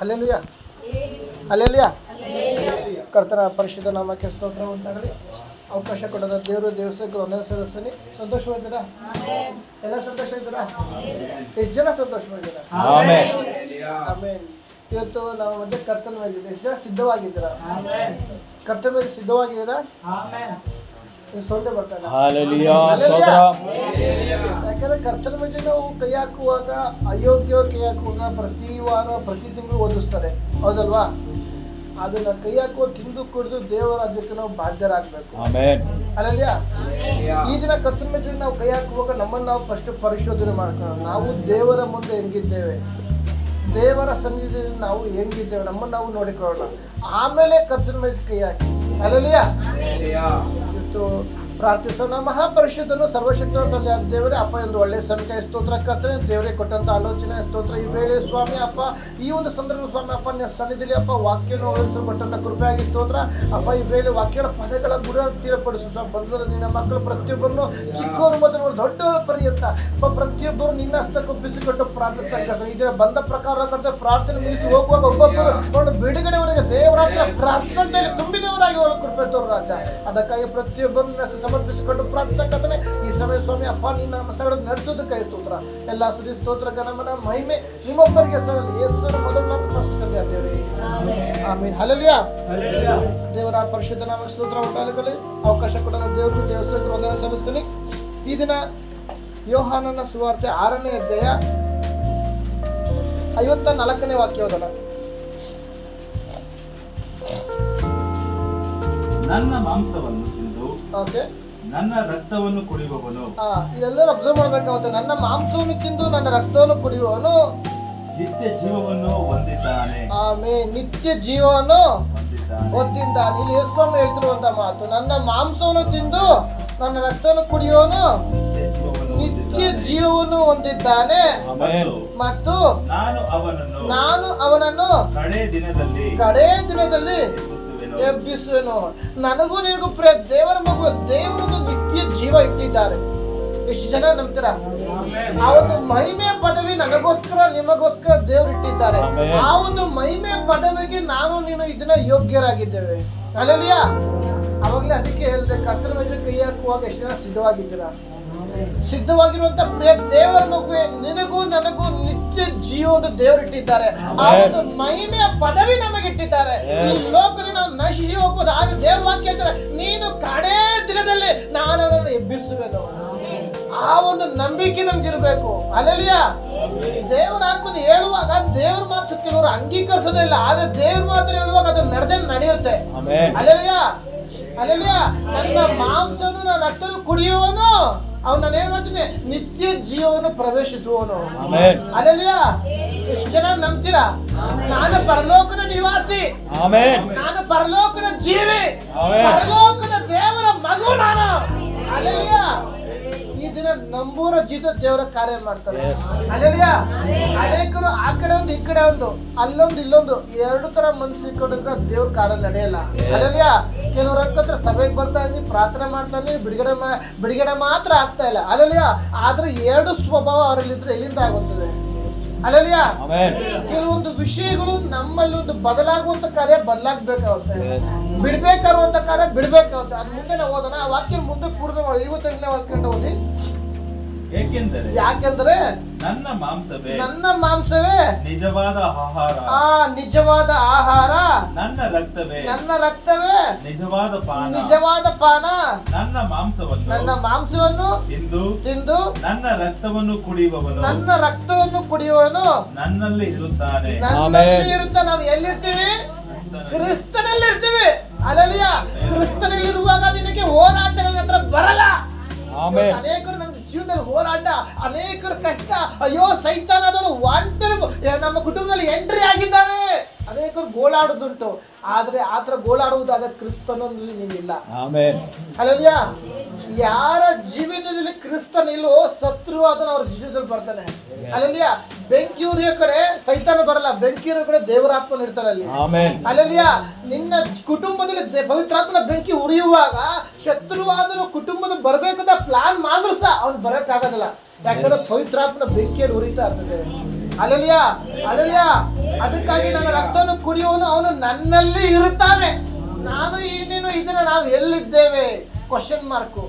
ಅಲ್ಲೆಲ್ಲುಯ ಅಲ್ಲೆಲ್ಲುಯ ಕರ್ತನ ಪರಿಶುದ್ಧ ನಾಮಕ್ಕೆ ಸ್ತೋತ್ರ ಉಂಟಾಗಲಿ. ಅವಕಾಶ ಕೊಡದ ದೇವರು ದೇವಸ್ಥಾನಕ್ಕೆ ಒಂದೇ ಸದಸ್ಯನಿ. ಸಂತೋಷವಾಗಿದ್ದೀರಾ ಎಲ್ಲ ಸಂತೋಷ ಎಷ್ಟು ಜನ ಸಂತೋಷವಾಗಿದ್ದೀರಾ ಆಮೇಲೆ ಇವತ್ತು ನಾವು ಮಧ್ಯೆ ಕರ್ತನ ಮೇಲೆ ಎಷ್ಟು ಜನ ಸಿದ್ಧವಾಗಿದ್ದೀರಾ ಕರ್ತನ ಮೇಲೆ ಸಿದ್ಧವಾಗಿದ್ದೀರಾ? ನೀವು ಸೊಂಡೆ ಬರ್ತಾ ಇಲ್ಲ ಹಾಲೆಲೂಯಾ. ಯಾಕಂದ್ರೆ ಕರ್ತನ ಮೇಲೆ ನಾವು ಕೈ ಹಾಕುವಾಗ ಅಯೋಗ್ಯ ಕೈ ಹಾಕುವಾಗ ಪ್ರತಿ ವಾರ ಪ್ರತಿ ತಿಂಗಳು ಓದಿಸ್ತಾರೆ. ಹೌದಲ್ವಾ? ಅದನ್ನ ಕೈ ಹಾಕುವ ತಿಂದು ಕುಡಿದು ದೇವರ ರಾಜ್ಯಕ್ಕೆ ನಾವು ಬಾಧ್ಯರಾಗಬೇಕು. ಆಮೆನ್. ಅಲ್ಲಲ್ಯಾ ಈ ದಿನ ಕರ್ತನ ಮೇಲೆ ನಾವು ಕೈ ಹಾಕುವಾಗ ನಮ್ಮನ್ನು ನಾವು ಫಸ್ಟ್ ಪರಿಶೋಧನೆ ಮಾಡ್ಕೊಳ್ಳೋಣ. ನಾವು ದೇವರ ಮುಂದೆ ಹೆಂಗಿದ್ದೇವೆ? ದೇವರ ಸನ್ನಿಧಿಯಲ್ಲಿ ನಾವು ಹೆಂಗಿದ್ದೇವೆ? ನಮ್ಮನ್ನು ನಾವು ನೋಡಿಕೊಳ್ಳೋಣ. ಆಮೇಲೆ ಕರ್ತನ ಮೇಲೆ ಕೈ ಹಾಕಿ. ಅಲ್ಲಲ್ಯಾ ಇವತ್ತು ಪ್ರಾರ್ಥಿಸೋಣ. ಮಹಾಪರಿಷತ್ತನ್ನು ಸರ್ವಶಕ್ತ ದೇವರೇ, ಅಪ್ಪ ಎಂದು ಒಳ್ಳೆ ಸಮಯ ಸ್ತೋತ್ರ ಕರ್ತನೆ, ದೇವರೇ ಕೊಟ್ಟಂತ ಆಲೋಚನೆ, ಸ್ತೋತ್ರ. ಈ ವೇಳೆ ಸ್ವಾಮಿ, ಅಪ್ಪ, ಈ ಒಂದು ಸಂದರ್ಭ ಸ್ವಾಮಿ, ಅಪ್ಪ, ನಿನ್ನ ಸನ್ನಿಧಿಲಿ ಅಪ್ಪ ವಾಕ್ಯನ ಓದಿಸಲ್ಪಟ್ಟಂತ ಕೃಪೆಯಾಗಿ ಸ್ತೋತ್ರ. ಅಪ್ಪ, ಈ ವೇಳೆ ವಾಕ್ಯಗಳ ಪದಗಳ ಗುಣ ತೀರಪಡಿಸು. ಸ್ವಾಮಿ ಬಂದ ನಿನ್ನ ಮಕ್ಕಳು ಪ್ರತಿಯೊಬ್ಬರನ್ನು ಚಿಕ್ಕವರು ಮತ್ತು ದೊಡ್ಡವರ ಪರ್ಯಂತ ಅಪ್ಪ, ಪ್ರತಿಯೊಬ್ಬರು ನಿನ್ನ ಹಸ್ತಕ್ಕೆ ಒಪ್ಪಿಸಿಕೊಟ್ಟು ಪ್ರಾರ್ಥಿಸ್ತಾ ಕರ್ತನೆ ಬಂದ ಪ್ರಕಾರ ಕರ್ತನೆ ಪ್ರಾರ್ಥನೆ ಮುಗಿಸಿ ಹೋಗುವಾಗ ಒಬ್ಬೊಬ್ಬರು ಒಂದು ಬಿಡುಗಡೆವರೆಗೆ ದೇವರಾತ್ಮ ಪ್ರಸನ್ನತೆಯಲ್ಲಿ ತುಂಬಿದವರಾಗಿ ಹೋಗಲು ಕೃಪೆ ತೋರು ರಾಜ. ಅದಕ್ಕಾಗಿ ಪ್ರತಿಯೊಬ್ಬರು ನಿನ್ನ ಸಮರ್ಪಿಸಿಕೊಂಡು ಪ್ರಾರ್ಥಿಸಕತ್ತನೆ ಈ ಸಮಯ ಸ್ವಾಮಿ ಅಪ್ಪ ನಿನ್ನ ನಮ್ಮ ಸಗಳನ್ನು ನಡೆಸೋದಕ್ಕೆ ಸ್ತೋತ್ರ. ಎಲ್ಲ ಸ್ತುತಿ ಸ್ತೋತ್ರ ಕನಮನ ಮಹಿಮೆ ನಿಮ್ಮೊಬ್ಬರಿಗೆ ಸರಲಿ. ಯೇಸುವಿನ ಮೊದಲು ನಮ್ಮ ಪ್ರಸ್ತುತ ದೇವರೇ ಆಮೇಲೆ ಹಲಲಿಯ ದೇವರ ಪರಿಶುದ್ಧ ನಾಮ ಸ್ತೋತ್ರ ಉಂಟಾಗಲಿ. ಅವಕಾಶ ಕೊಡೋಣ ದೇವರು ದೇವಸ್ಥಾನಕ್ಕೆ ವಂದನೆ ಸಲ್ಲಿಸ್ತೀನಿ. ಈ ದಿನ ಯೋಹಾನನ ಸುವಾರ್ತೆ ಆರನೇ ಅಧ್ಯಾಯ ಐವತ್ತ ನಾಲ್ಕನೇ ವಾಕ್ಯ ಓದೋಣ. ನನ್ನ ಮಾಂಸವನ್ನು ಓಕೆ. ನನ್ನ ರಕ್ತವನ್ನು ಕುಡಿಯುವವನು. ಇದೆಲ್ಲರೂ ಅಬ್ಸರ್ವ್ ಮಾಡ್ಬೇಕಾಗುತ್ತೆ. ನನ್ನ ಮಾಂಸವನ್ನು ತಿಂದು ನನ್ನ ರಕ್ತವನ್ನು ಕುಡಿಯುವವನು ನಿತ್ಯ ಜೀವವನ್ನು ಹೊಂದಿದ್ದಾನೆ. ಆಮೇ ನಿತ್ಯ ಜೀವವನ್ನು ಹೊಂದಿದ್ದಾನೆ. ಇಲ್ಲಿ ಯೇಸ್ವಾಮಿ ಹೇಳ್ತಿರುವಂತ ಮಾತು ನನ್ನ ಮಾಂಸವನ್ನು ತಿಂದು ನನ್ನ ರಕ್ತವನ್ನು ಕುಡಿಯೋನು ನಿತ್ಯ ಜೀವವನ್ನು ಹೊಂದಿದ್ದಾನೆ. ಮತ್ತು ನಾನು ಅವನನ್ನು ಕಡೆ ದಿನದಲ್ಲಿ ಕಡೆ ದಿನದಲ್ಲಿ ಎಬ್ಬಿಸುವೆನು. ನನಗೂ ನಿನಗೂ ಪ್ರಿಯ ದೇವರ ಮಗು ದೇವರನ್ನು ನಿತ್ಯ ಜೀವ ಇಟ್ಟಿದ್ದಾರೆ. ಎಷ್ಟು ಜನ ನಂಬ್ತೀರ? ಆ ಒಂದು ಮಹಿಮೆ ಪದವಿ ನನಗೋಸ್ಕರ ನಿಮಗೋಸ್ಕರ ದೇವರು ಇಟ್ಟಿದ್ದಾರೆ. ಆ ಒಂದು ಮಹಿಮೆ ಪದವಿಗೆ ನಾನು ನೀನು ಇದನ್ನ ಯೋಗ್ಯರಾಗಿದ್ದೇವೆ. ಅಲ್ಲಲಿಯ. ಅವಾಗಲೇ ಅದಕ್ಕೆ ಹೇಳಿದೆ ಕರ್ತನ ಮೇಲೆ ಕೈ ಹಾಕುವಾಗ ಎಷ್ಟು ಜನ ಸಿದ್ಧವಾಗಿದ್ದೀರಾ? ಸಿದ್ಧವಾಗಿರುವಂತ ಪ್ರಿಯ ದೇವರ ಮಗುವೆ ನಿನಗೂ ನನಗೂ ನಿತ್ಯ ಜೀವದ ದೇವರು ಇಟ್ಟಿದ್ದಾರೆ. ಆ. ಒಂದು ಮಹಿಮೆಯ ಪದವಿ ನಮಗೆ ಇಟ್ಟಿದ್ದಾರೆ ಈ Yes. ನಶಿಸಿ ಹೋಗ್ಬೋದು ಆದ್ರೆ ದೇವ್ರ ವಾಕ್ಯ ಹೇಳ್ತಾರೆ ನೀನು ಕಡೇ ದಿನದಲ್ಲಿ ನಾನು ಅವರನ್ನು ಎಬ್ಬಿಸುವೆನು. ಆ ಒಂದು ನಂಬಿಕೆ ನಮ್ಗಿರ್ಬೇಕು. ಅಲ್ಲಲಿಯ? ದೇವರ ಆತ್ಮನ ಹೇಳುವಾಗ ದೇವ್ರ ಮಾತು ಕೆಲವರು ಅಂಗೀಕರಿಸೋದೇ ಇಲ್ಲ ಆದ್ರೆ ದೇವ್ರ ಮಾತ್ರ ಹೇಳುವಾಗ ಅದು ನಡೆದೇ ನಡೆಯುತ್ತೆ. ಅಲ್ಲಲಿಯ? ಅಲ್ಲಲಿಯ? ಅಲೆಲಿಯ ನನ್ನ ಮಾಂಸನು ನನ್ನ ರಕ್ತನು ಕುಡಿಯುವನು ಅವನು ನಾನು ಏನ್ ಮಾಡ್ತೀನಿ? ನಿತ್ಯ ಜೀವವನ್ನು ಪ್ರವೇಶಿಸುವನು ಅಲ್ಲಲಿಯ? ಎಷ್ಟು ಜನ ನಂಬ್ತೀರಾ? ನಾನು ಪರಲೋಕದ ನಿವಾಸಿ. ನಾನು ಪರಲೋಕದ ಜೀವಿ. ಪರಲೋಕದ ದೇವರ ಮಗು ನಾನು. ಅಲ್ಲಿಯ ಈ ದಿನ ನಂಬೂರ ಜೀತ ದೇವರ ಕಾರ್ಯ ಮಾಡ್ತಾರೆ. ಅಲ್ಲಿಯ ಅನೇಕರು ಆ ಕಡೆ ಒಂದು ಈ ಕಡೆ ಒಂದು ಅಲ್ಲೊಂದು ಇಲ್ಲೊಂದು ಎರಡು ತರ ಮನ್ಸು ಇಟ್ಕೊಂಡಿದ್ರೆ ದೇವ್ರ ಕಾರ್ಯ ನಡೆಯಲ್ಲ. ಅಲ್ಲಿಯ ಕೆಲವ್ರ ಹತ್ರ ಸಭೆಗೆ ಬರ್ತಾ ಇದ್ದೀನಿ ಪ್ರಾರ್ಥನೆ ಮಾಡ್ತಾ ಇದ್ದೀನಿ ಬಿಡುಗಡೆ ಬಿಡುಗಡೆ ಮಾತ್ರ ಆಗ್ತಾ ಇಲ್ಲ. ಅಲ್ಲಿಯ ಆದ್ರೆ ಎರಡು ಸ್ವಭಾವ ಅವರಲ್ಲಿದ್ರೆ ಎಲ್ಲಿಂದ ಆಗುತ್ತದೆ? ಅಲೆಲಿಯ ಕೆಲವೊಂದು ವಿಷಯಗಳು ನಮ್ಮಲ್ಲಿ ಒಂದು ಬದಲಾಗುವಂತ ಕಾರ್ಯ ಬದಲಾಗಬೇಕಾಗುತ್ತೆ. ಬಿಡ್ಬೇಕಾಗುವಂತ ಕಾರ್ಯ ಬಿಡ್ಬೇಕಾಗುತ್ತೆ. ಅದ್ ಮುಂದೆ ನಾವು ಓದೋಣ. ಆ ವಾಕ್ಯ ಮುಂದೆ ಪೂರ್ಣ ಐವತ್ತೆಂಟನೇ ವಾಕ್ಯ ಓದಿ. ಏಕೆಂದರೆ ಯಾಕೆಂದ್ರೆ ನನ್ನ ಮಾಂಸವೇ ನನ್ನ ಮಾಂಸವೇ ನಿಜವಾದ ಆಹಾರ. ಆ ನಿಜವಾದ ಆಹಾರ ನನ್ನ ರಕ್ತವೇ ನನ್ನ ರಕ್ತವೇ ನಿಜವಾದ ಪಾನ. ನಿಜವಾದ ಪಾನ. ನನ್ನ ಮಾಂಸವನ್ನು ನನ್ನ ಮಾಂಸವನ್ನು ತಿಂದು ತಿಂದು ನನ್ನ ರಕ್ತವನ್ನು ಕುಡಿಯುವವನು. ನನ್ನ ರಕ್ತವನ್ನು ಕುಡಿಯುವನು ನನ್ನಲ್ಲಿ ಇರುತ್ತಾನೆ. ನನ್ನಲ್ಲಿ ಇರುತ್ತ ನಾವು ಎಲ್ಲಿರ್ತೀವಿ? ಕ್ರಿಸ್ತನಲ್ಲಿ. ಇರ್ತೀವಿ ಅಲ್ಲಲಿಯ ಕ್ರಿಸ್ತನಲ್ಲಿರುವಾಗ ನಿನಗೆ ಹೋರಾಟಗಳ ಹತ್ರ ಬರಲ್ಲ. ಆಮೆನ್. ಅನೇಕರು ಜೀವನದಲ್ಲಿ ಹೋರಾಟ ಅನೇಕರ ಕಷ್ಟ ಅಯ್ಯೋ ಸೈತಾನ ಅದನ್ನು ವಾಂಟರ್ ನಮ್ಮ ಕುಟುಂಬದಲ್ಲಿ ಎಂಟ್ರಿ ಆಗಿದ್ದಾನೆ. ಅನೇಕರು ಗೋಳಾಡುದುಂಟು ಆದ್ರೆ ಆತರ ಗೋಳಾಡುವುದಾದ ಕ್ರಿಸ್ತನಲ್ಲಿ ನೀನಿಲ್ಲ. ಆಮೆನ್. ಅಲ್ಲಲ್ಯಾ ಯಾರ ಜೀವಿತದಲ್ಲಿ ಕ್ರಿಸ್ತನಿಲ್ಲೋ ಶತ್ರು ಅದನ್ನ ಅವ್ರ ಜೀವಿತದಲ್ಲಿ ಬರ್ತಾನೆ. ಅಲ್ಲಲ್ಯ ಬೆಂಕಿ ಉರಿಯೋ ಕಡೆ ಸೈತಾನ ಬರಲ್ಲ. ಬೆಂಕಿ ಉರಿಯೋ ಕಡೆ ದೇವರಾತ್ಮನ ಇರ್ತಾರೆ ಅಲ್ಲಿ. ಆಮೆನ್. ಅಲ್ಲಲ್ಯ ನಿನ್ನ ಕುಟುಂಬದಲ್ಲಿ ಪವಿತ್ರಾತ್ಮನ ಬೆಂಕಿ ಉರಿಯುವಾಗ ಶತ್ರುವಾದರೂ ಕುಟುಂಬದ ಬರ್ಬೇಕಂತ ಪ್ಲಾನ್ ಮಾಡಿದ್ರು ಸಹ ಅವ್ನು ಬರಕ್ಕಾಗೋದಿಲ್ಲ ಯಾಕಂದ್ರೆ ಪವಿತ್ರಾತ್ಮನ ಬೆಂಕಿಯಲ್ಲಿ ಉರಿತಾ ಇರ್ತದೆ. ಅಲ್ಲಲ್ಯ ಅಲ್ಲಲ್ಯ ಅದಕ್ಕಾಗಿ ನನ್ನ ರಕ್ತವನ್ನು ಕುಡಿಯುವನು ಅವನು ನನ್ನಲ್ಲಿ ಇರುತ್ತಾನೆ. ನಾನು ಏನೇನು ಇದನ್ನ ನಾವು ಎಲ್ಲಿದ್ದೇವೆ? ಕ್ವಶನ್ ಮಾರ್ಕು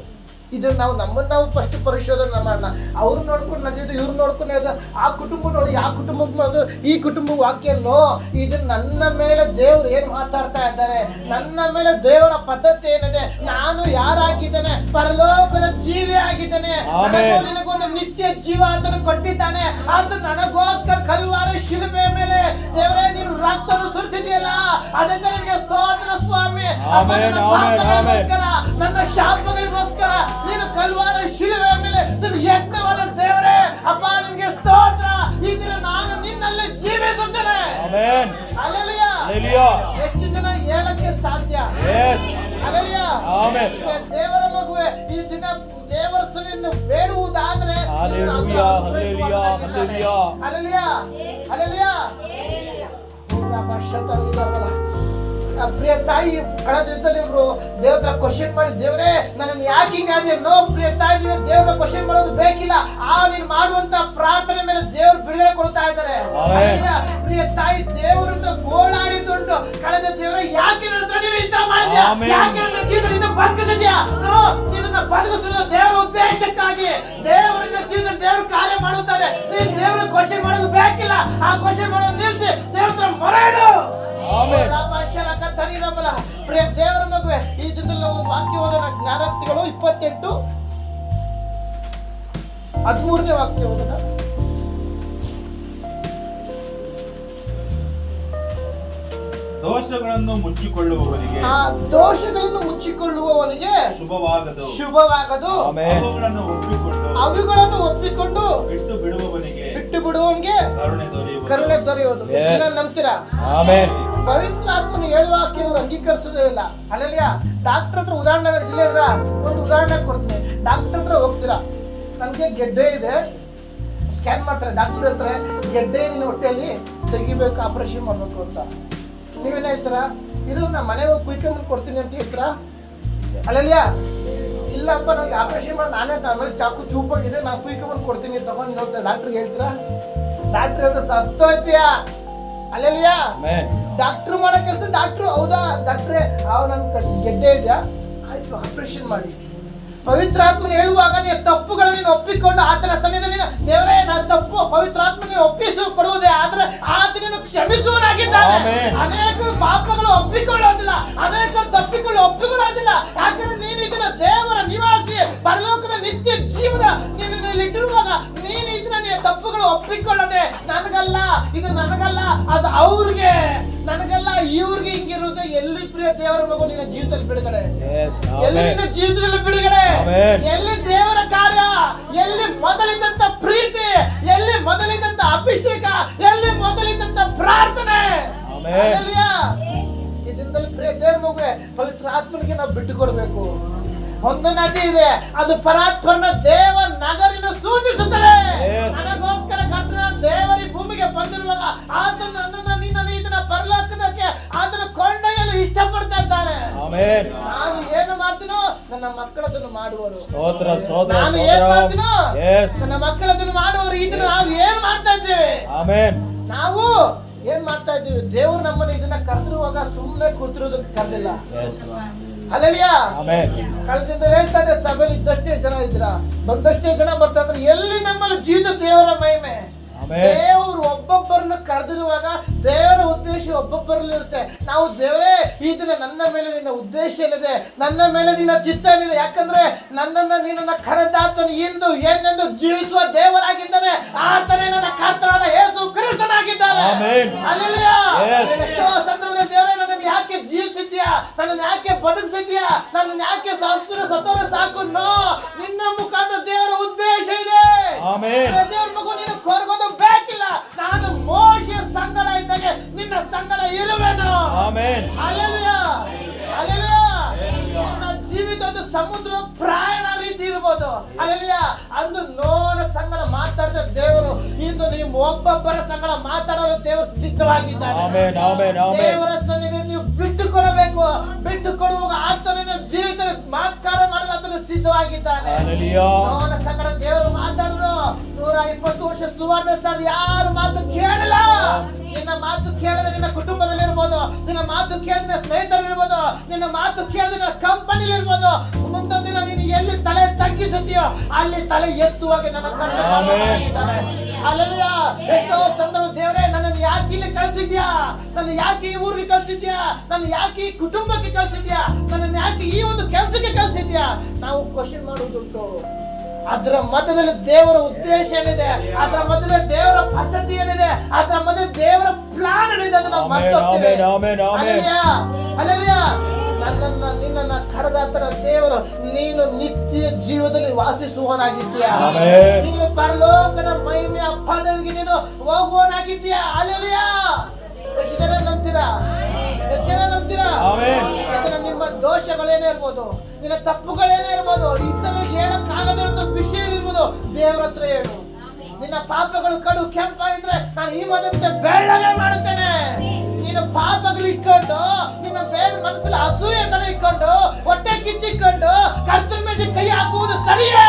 ಇದನ್ನ ನಾವು ನಮ್ಮನ್ನ ನಾವು ಫಸ್ಟ್ ಪರಿಶೋಧನೆ ಮಾಡೋಣ. ಅವ್ರು ನೋಡ್ಕೊಂಡು ನಗಿದ್ದು ಇವ್ರು ನೋಡ್ಕೊಂಡು ಅದು ಆ ಕುಟುಂಬ ನೋಡಿ ಆ ಕುಟುಂಬಕ್ಕೆ ಅದು ಈ ಕುಟುಂಬ ವಾಕ್ಯನೋ ಇದು ನನ್ನ ಮೇಲೆ ದೇವ್ರು ಏನು ಮಾತಾಡ್ತಾ ಇದ್ದಾರೆ? ನನ್ನ ಮೇಲೆ ದೇವರ ಪದ್ಧತಿ ಏನಿದೆ? ನಾನು ಯಾರಾಗಿದ್ದೇನೆ? ಪರಲೋಕದ ಜೀವಿ ಆಗಿದ್ದೇನೆ. ನನಗೊಂದು ನನಗೂ ನಿತ್ಯ ಜೀವ ಆತನು ಕೊಟ್ಟಿದ್ದಾನೆ. ಅದು ನನಗೋಸ್ಕರ ಕಲ್ವಾರ ಶಿಲುಬೆ ಮೇಲೆ ದೇವರೇ ನೀನು ರಕ್ತವನ್ನು ಸುರಿದಿದೆಯಲ್ಲ ಅದಕ್ಕೆ ನನಗೆ ಸ್ತೋತ್ರ ಸ್ವಾಮಿ. ನನ್ನ ಆಮೆನ್, ಕಲ್ವಾರ ಶಿಲುವೆ ಮೇಲೆ ನನ್ನ ಯಜ್ಞವಾದ ದೇವರೇ ಅಪ್ಪ ನಿಮಗೆ ಸ್ತೋತ್ರ. ಈ ದಿನ ನಾನು ನಿನ್ನಲ್ಲಿ ಜೀವಿಸುತ್ತೇನೆ. ಆಮೆನ್. ಅಲ್ಲೆಲಿಯ ಹalleluya ಎಷ್ಟು ಜನ ಹೇಳಕ್ಕೆ ಸಾಧ್ಯ? Yes. Alleluia amen. ದೇವರ ಮಗುವೆ ಈ ದಿನ ದೇವರ ಸುನಿಯನ್ನು ಬೇಡುವುದಾದ್ರೆ Hallelujah, ನೀನು ಆತನ ಪ್ರಿಯ ತಾಯಿ ಕಳೆದಿದ್ದಲ್ಲಿ ಇವರು ದೇವ್ರ ಕ್ವಶನ್ ಮಾಡಿ ದೇವರೇ ನನ್ನ ಯಾಕೆ ಹಿಂಗಾದೆ ನೋ ಪ್ರಿಯ ತಾಯಿ ನೀನು ದೇವ್ರ ಕ್ವಶನ್ ಮಾಡೋದು ಬೇಕಿಲ್ಲ. ಆ ನೀನು ಮಾಡುವಂತ ಪ್ರಾರ್ಥನೆ ಮೇಲೆ ದೇವ್ರು ಬಿಡುಗಡೆ ಕೊಡ್ತಾ ಇದ್ದಾರೆ. ಪ್ರಿಯ ತಾಯಿ ದೇವ್ರ ಹತ್ರ ಗೋಳಾಡಿದುಂಟು ಕಳೆದ ದೇವ್ರ ಯಾಕೆ ನನ್ನ ಹತ್ರ ನೀನು ಈ ತರ ಮಾಡಿದ್ಯಾ? ಆಮೆನ್. ಯಾಕೆ ನನ್ನ ಜೀವನ ಬದುಕಿಸಿದ್ಯಾ ನೋ ನಿನ್ನನ್ನ ಬದುಕಿಸಿದ ದೇವರ ಉದ್ದೇಶಕ್ಕಾಗಿ. ದೇವರಿಂದ ಜೀವನ ದೇವರು ಕಾರ್ಯ ಮಾಡುತ್ತಾರೆ. ನೀನು ದೇವರ ಕ್ವಶನ್ ಮಾಡೋದು ಬೇಕಿಲ್ಲ. ಆ ಕ್ವಶನ್ ಮಾಡೋದು ನಿಲ್ಸಿ ದೇವ್ರ ಹತ್ರ ಮೊರೆ ಆಮೆನ್. ವಾಕ್ಯವಾದ ಜ್ಞಾನಾರ್ಥಿಗಳು ಇಪ್ಪತ್ತೆಂಟು. ಹದಿಮೂರನೇ ವಾಕ್ಯ ಓದೋಣ. ದೋಷಗಳನ್ನು ಮುಚ್ಚಿಕೊಳ್ಳುವವನಿಗೆ ಆ ದೋಷಗಳನ್ನು ಮುಚ್ಚಿಕೊಳ್ಳುವವನಿಗೆ ಶುಭವಾಗದು. ಶುಭವಾಗದು. ಅವುಗಳನ್ನು ಒಪ್ಪಿಕೊಂಡು ಅವುಗಳನ್ನು ಒಪ್ಪಿಕೊಂಡು ಬಿಟ್ಟು ಬಿಡುವವನಿಗೆ ಬಿಟ್ಟು ಬಿಡುವವನಿಗೆ ಕರುಣೆ ದೊರೆಯುವುದು. ಕರುಣೆ ದೊರೆಯುವುದು. Yes. ಎಷ್ಟು ಜನ ನಂಬ್ತೀರಾ? ಆಮೆನ್. ಪವಿತ್ರ ಆತ್ಮನ ಹೇಳುವ ಕೆಲವರು ಅಂಗೀಕರಿಸೋದೇ ಇಲ್ಲ. ಅಲ್ಲಲ್ಯ? ಡಾಕ್ಟರ್ ಹತ್ರ ಉದಾಹರಣೆ ಇಲ್ಲೇ ಇದ್ರ ಒಂದು ಉದಾಹರಣೆ ಕೊಡ್ತೀನಿ. ಡಾಕ್ಟರ್ ಹತ್ರ ಹೋಗ್ತೀರಾ? ನನಗೆ ಗೆಡ್ಡೆ ಇದೆ. ಸ್ಕ್ಯಾನ್ ಮಾಡ್ತಾರೆ. ಡಾಕ್ಟರ್ ಹೇಳ್ತಾರೆ ಗೆಡ್ಡೆ ನಿನ್ನ ಹೊಟ್ಟೆಯಲ್ಲಿ ತೆಗಿಬೇಕು ಆಪರೇಷನ್ ಮಾಡಬೇಕು ಅಂತ. ನೀವೇನು ಹೇಳ್ತೀರಾ? ಇದು ನಮ್ಮ ಮನೆಗೆ ಹೋಗಿ ಕುಯ್ಕೊಂಬಂದು ಕೊಡ್ತೀನಿ ಅಂತ ಹೇಳ್ತೀರಾ? ಅಲ್ಲಲ್ಯ? ಇಲ್ಲಪ್ಪ ನನಗೆ ಆಪರೇಷನ್ ಮಾಡಿ. ನಾನೇ ಆಮೇಲೆ ಚಾಕು ಚೂಪಾಗಿದೆ ನಾನು ಕುಯ್ಕೊಂಬಂದು ಕೊಡ್ತೀನಿ ತಗೊಂಡು ಹೋಗ್ತಾರೆ? ಡಾಕ್ಟ್ರಿಗೆ ಹೇಳ್ತೀರಾ? ಡಾಕ್ಟ್ರ್ ಹೇಳಿದ್ರೆ ಸತ್ತೋತ್ಯಾ ಅಲ್ಲಲ್ಯಾ? ಡಾಕ್ಟ್ರು ಮಾಡೋ ಕೆಲಸ ಡಾಕ್ಟ್ರು ಹೌದಾ? ಡಾಕ್ಟ್ರೇ ಅವ್ ನನ್ ಗೆಡ್ಡೆ ಇದೆಯಾ? ಆಯ್ತು ಆಪರೇಷನ್ ಮಾಡಿ. ಪವಿತ್ರಾತ್ಮನ ಹೇಳುವಾಗ ನೀನು ತಪ್ಪುಗಳನ್ನು ನೀನು ಒಪ್ಪಿಕೊಂಡು ಆತನ ಸಮಯದಲ್ಲಿ ನೀನು, ದೇವರೇ ನಾನು ತಪ್ಪು ಪವಿತ್ರಾತ್ಮನ ಒಪ್ಪಿಸು ಕೊಡುವುದೇ ಆದ್ರೆ ಆತನನ್ನು ಕ್ಷಮಿಸುವನಾಗಿದ್ದಾನೆ. ಅನೇಕರು ಪಾಪಗಳು ಒಪ್ಪಿಕೊಳ್ಳೋದಿಲ್ಲ ಅನೇಕರು ತಪ್ಪಿಕೊಳ್ಳಿ ಒಪ್ಪಿಕೊಳ್ಳೋದಿಲ್ಲ. ಯಾಕಂದ್ರೆ ನೀನು ಇದನ್ನ ದೇವರ ನಿವಾಸಿ ಪರಲೋಕದ ನಿತ್ಯ ಜೀವನ ನೀನು ಇಟ್ಟಿರುವಾಗ ನೀನು ಇದನ್ನ ನೀನು ತಪ್ಪುಗಳು ಒಪ್ಪಿಕೊಳ್ಳದೆ ನನಗಲ್ಲ ಇದು ನನಗಲ್ಲ ಅದು ಅವ್ರಿಗೆ. ನನಗಲ್ಲ ಇವ್ರಿಗೆ ಹಿಂಗಿರುತ್ತೆ ಎಲ್ಲಿ ಪ್ರಿಯ ದೇವರ ಮಗು ನಿನ್ನ ಜೀವಿತದಲ್ಲಿ ಬಿಡುಗಡೆ? ಎಲ್ಲಿ ನಿನ್ನ ಜೀವಿತದಲ್ಲಿ ಬಿಡುಗಡೆ? ಎಲ್ಲಿ ದೇವರ ಕಾರ್ಯ? ಎಲ್ಲಿ ಮೊದಲಿದ್ದಂತ ಪ್ರೀತಿ? ಎಲ್ಲಿ ಮೊದಲಿದ್ದಂತ ಅಭಿಷೇಕ? ಎಲ್ಲಿ ಮೊದಲಿದ್ದಂತ ಪ್ರಾರ್ಥನೆ. ಈ ದಿನದಲ್ಲಿ ಪ್ರಿಯ ದೇವರ ಮಗುವೆ ಪವಿತ್ರ ಆತ್ಮನಿಗೆ ನಾವು ಬಿಟ್ಟು ಕೊಡಬೇಕು. ಒಂದು ನದಿ ಇದೆ. ಅದು ಪರಾತ್ಮನ ದೇವ ಇಷ್ಟಪಡ್ತಾ ಆಮೆನ್. ನಾನು ಏನು ಮಾಡ್ತೀನೋ ನನ್ನ ಮಕ್ಕಳದನ್ನು ಮಾಡುವರು ಸ್ತೋತ್ರ ಸ್ತೋತ್ರ ನಾನು ಏನು ಮಾಡ್ತೀನೋ ಎಸ್ ನನ್ನ ಮಕ್ಕಳದನ್ನು ಮಾಡುವರು ಇದನ್ನು ನಾವು ಏನು ಮಾಡ್ತಾ ಇದ್ದೇವೆ? ಆಮೆನ್. ನಾವು ಏನ್ ಮಾಡ್ತಾ ಇದ್ದೀವಿ? ದೇವರು ನಮ್ಮನ್ನ ಇದನ್ನ ಕರೆದಿರುವಾಗ ಸುಮ್ಮನೆ ಕೂತಿರೋದಕ್ಕೆ ಕರೆದಿಲ್ಲ. ಆಮೆನ್. ಕಳೆದಿಂದ ಹೇಳ್ತಾ ಇದೆ ಸಭೆಯಲ್ಲಿ ಇದ್ದಷ್ಟೇ ಜನ ಇದ್ದೀರಾ? ಬಂದಷ್ಟೇ ಜನ ಬರ್ತಾ ಇದ್ರೆ ಎಲ್ಲಿ ನಮ್ಮ ಜೀವಿತ ದೇವರ ಮಹಿಮೆ? ದೇವರು ಒಬ್ಬೊಬ್ಬರನ್ನ ಕರೆದಿರುವಾಗ ದೇವರ ಉದ್ದೇಶ ಒಬ್ಬೊಬ್ಬರಲ್ಲಿರುತ್ತೆ ನಾವು ದೇವರೇ ಈ ದಿನ ನನ್ನ ಮೇಲೆ ನಿನ್ನ ಉದ್ದೇಶ ಏನಿದೆ? ನನ್ನ ಮೇಲೆ ನಿನ್ನ ಚಿತ್ತ ಏನಿದೆ? ಯಾಕಂದ್ರೆ ನನ್ನನ್ನ ನಿನ್ನನ್ನ ಕರೆದಾತನು ಇಂದು ಏನೆಂದು ಜೀವಿಸುವ ದೇವರಾಗಿದ್ದಾನೆ. ಆತನೇ ನನ್ನ ಕರ್ತನಾದ ಯೇಸು ಕ್ರಿಸ್ತನಾಗಿದ್ದಾನೆ ಎಷ್ಟೋ ಸಂದರ್ಭದಲ್ಲಿ ದೇವರೇ ನನ್ನನ್ನು ಯಾಕೆ ಜೀವಿಸಿದ್ಯಾ ನನ್ನನ್ನು ಯಾಕೆ ಬದುಕಿಸಿದ್ಯಾ ನನ್ನನ್ನು ಯಾಕೆ ಸಸ್ರ ಸತ್ತೋರೆ ಸಾಕು? ನೋ ನಿನ್ನ ಮುಖಾಂತರ ದೇವರ ಉದ್ದೇಶ ಇದೆ. ಆಮೆನ್. ಇರುವೆನು ಆಮೆನ್ Hallelujah. Hallelujah. ನಿನ್ನ ಜೀವಿತ ಒಂದು ಸಮುದ್ರ ಪ್ರಯಾಣ ರೀತಿ ಇರ್ಬೋದು. ಅಲ್ಲಿಯ ಅಂದು ನೋನ ಸಂಗಡ ಮಾತಾಡಿದ ದೇವರು ಇಂದು ನೀವು ಒಬ್ಬೊಬ್ಬರ ಸಂಗಡ ಮಾತಾಡಲು ದೇವರು ಸಿದ್ಧವಾಗಿದ್ದಾನೆ. ಆಮೆನ್ ದೇವರ ಸನ್ನಿಧಿ ನೀವು ಬಿಟ್ಟು ಕೊಡಬೇಕು ಬಿಟ್ಟು ಕೊಡುವಾಗ ಆತನ ಜೀವಿತ ಮಾತ್ಕಾರ ಮಾಡಲು ಆತನು ಸಿದ್ಧವಾಗಿದ್ದಾನೆ. ನೋನ ಸಂಗಡ ದೇವರು ಮಾತಾಡಿದ್ರು ನೂರ ಇಪ್ಪತ್ತು ವರ್ಷ ಸುವರ್ಣ ಸರ್ ಯಾರು ಮಾತು ಕೇಳಲ್ಲ. ನಿನ್ನ ಮಾತು ನಿನ್ನ ಕುಟುಂಬದಲ್ಲಿ ಇರ್ಬೋದು ನಿನ್ನ ಮಾತು ಕೇಳಿದ ಸ್ನೇಹಿತರು ಇರ್ಬೋದು ನಿನ್ನ ಮಾತು ಕೇಳಿದ ಕಂಪನಿಲಿ ಇರ್ಬೋದು ಮುಂದೊಂದು ದಿನ ನೀನು ಎಲ್ಲಿ ತಲೆ ತಗ್ಗಿಸುತ್ತೀಯೋ ಅಲ್ಲಿ ತಲೆ ಎತ್ತುವಾಗ ನನ್ನ ಮಾಡುವವನಾಗಿದ್ದಾನೆ. ಅಲ್ಲೆಲ್ಲ ಎಷ್ಟೋ ಸಂದರ್ಭ ದೇವರೇ ನನ್ನನ್ನು ಯಾಕೆ ಇಲ್ಲಿ ಕಳ್ಸಿದ್ಯಾ ನನ್ನ ಯಾಕೆ ಈ ಊರಿಗೆ ಕಳ್ಸಿದ್ಯಾ ನನ್ನ ಯಾಕೆ ಈ ಕುಟುಂಬಕ್ಕೆ ಕಳ್ಸಿದ್ಯಾ ನನ್ನನ್ನು ಯಾಕೆ ಈ ಒಂದು ಕೆಲಸಕ್ಕೆ ಕಳ್ಸಿದ್ಯಾ ನಾವು ಕ್ವಶನ್ ಮಾಡುವುದುಂಟು. ಅದರ ಮಧ್ಯದಲ್ಲಿ ದೇವರ ಉದ್ದೇಶ ಏನಿದೆ? ಅದರ ಮಧ್ಯದಲ್ಲಿ ದೇವರ ಪದ್ಧತಿ ಏನಿದೆ? ಅದರ ಮಧ್ಯ ದೇವರ ಪ್ಲಾನ್ ಏನಿದೆ ಅದನ್ನ ನಾವು ಮರ್ತೋಗ್ತೇವೆ. ನನ್ನನ್ನ ನಿನ್ನನ್ನ ಕರೆದಾತನ ದೇವರು ನೀನು ನಿತ್ಯ ಜೀವದಲ್ಲಿ ವಾಸಿಸುವನಾಗಿದ್ದೀಯ. ನೀನು ಪರಲೋಕದ ಮಹಿಮೆಯ ಪದವಿಗೆ ನೀನು ಹೋಗುವನಾಗಿದ್ದೀಯ ಅಲ್ಲೆಲೂಯಾ ಎಷ್ಟು ಜನ ನಂಬ್ತೀರಾ ಯಾಕಂದ್ರೆ ನಿಮ್ಮ ದೋಷಗಳೇನೇ ಇರ್ಬೋದು ನಿನ್ನ ತಪ್ಪುಗಳೇನೇ ಇರ್ಬೋದು ಇತರರಿಗೆ ಹೇಳಕ್ಕಾಗದಿರೋ ವಿಷಯ ಇರ್ಬೋದು ದೇವ್ರ ಹತ್ರ ಹೇಳು ನಿನ್ನ ಪಾಪಗಳು ಕಡು ಕೆಂಪಾಗಿದ್ರೆ ನಾನು ಈ ಮೊದಲಂತೆ ಬೆಳ್ಳಗೆ ಮಾಡುತ್ತೇನೆ ನೀನು ಪಾಪಗಳು ಇಟ್ಕೊಂಡು ನಿನ್ನ ಬೇಡ ಮನಸ್ಸಲ್ಲಿ ಅಸೂಯೆ ತಲೆ ಇಟ್ಕೊಂಡು ಹೊಟ್ಟೆ ಕಿಚ್ಚಿಕೊಂಡು ಕರ್ತನ ಮೇಲೆ ಕೈ ಹಾಕುವುದು ಸರಿಯೇ.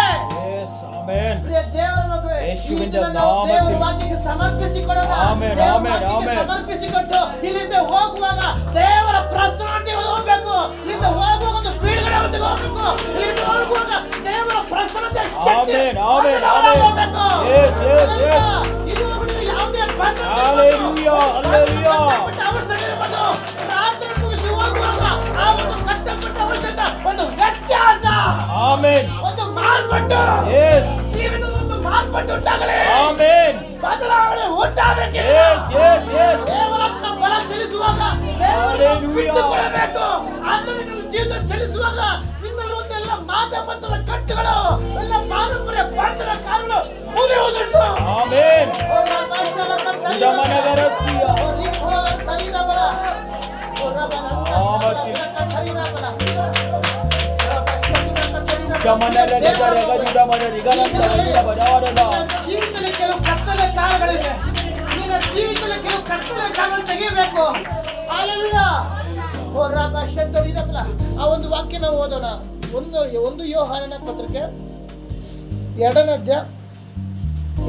ಪ್ರಿಯ ದೇವರ ಮಗುವೆ ದೇವರ ವಾಕ್ಯಕ್ಕೆ ಸಮರ್ಪಿಸಿಕೊಡೋಣ ದೇವರ ವಾಕ್ಯಕ್ಕೆ. ಸಮರ್ಪಿಸಿಕೊಟ್ಟು ಇಲ್ಲಿಂದ ಹೋಗುವಾಗ ದೇವರ ಪ್ರಸನ್ನತೆ ಶಕ್ತಿ amen, amen, amen. Yes yes yes. ಇದುವರೆಗೂ ಯಾವುದೇ ಬಂಧನ. ಕಷ್ಟಪಟ್ಟ ಅವಸ್ಥೆಯಲ್ಲಿ ಇರ್ಬೋದು. ಪ್ರಾರ್ಥನೆ ಮುಗಿಸಿ ಹೋಗುವಾಗ ಆ ಒಂದು ಕಷ್ಟಪಟ್ಟ ಅವಸ್ಥೆಯಿಂದ ಒಂದು ವ್ಯತ್ಯಾಸ ಆಮೆನ್ ಒಂದು ಮಾರ್ಪಟ್ಟು ಯೆಸ್ ಜೀವನದಲ್ಲಿ ಒಂದು ಮಾರ್ಪಟ್ಟು ಉಂಟಾಗಲಿ ಆಮೆನ್ ಬದಲಾವಣೆ ಉಂಟಾಗಬೇಕು ಯೆಸ್ ಯೆಸ್ ಯೆಸ್ ದೇವರನ್ನ ಬಲ ಚಲಿಸುವಾಗ ದೇವರನ್ನ. ಬಿಟ್ಟುಕೊಡಬೇಕು ಆತನಿಗೆ ಜೀವಿತ ಚಲಿಸುವಾಗ ನಿನ್ನಲ್ಲಿರುವಂತೆಲ್ಲ ಮಾತಮಂತ್ರದ ಕಟ್ಟುಗಳು ಎಲ್ಲ ಪಾರಂಪರ ಪಾಂಡರ ಕಾರುಗಳು ಮುರಿಯುವುದುಂಟು. ಕರ್ತವ್ಯ. ಕರ್ತವ್ಯ. ಬಡಾರದ. ನಿನ್ನ ಜೀವಿತದಲ್ಲಿ ಕೆಲವು ಕತ್ತಲೆ ಕಾಲಗಳಿವೆ. ನಿನ್ನ ಜೀವಿತದಲ್ಲಿ ಕೆಲವು ಕರ್ತವ್ಯ ಕಾಲ ತೆಗಿಬೇಕು ಅಲ್ಲ ಓ ರಾಮ ಶಂಕರ್ ಇದಪ್ಪಲ ಆ ಒಂದು ವಾಕ್ಯನ ನಾವು ಓದೋಣ. ಒಂದು ಒಂದು ಯೋಹಾನನ ಪತ್ರಿಕೆ ಎರಡನೇ ಅಧ್ಯಾಯ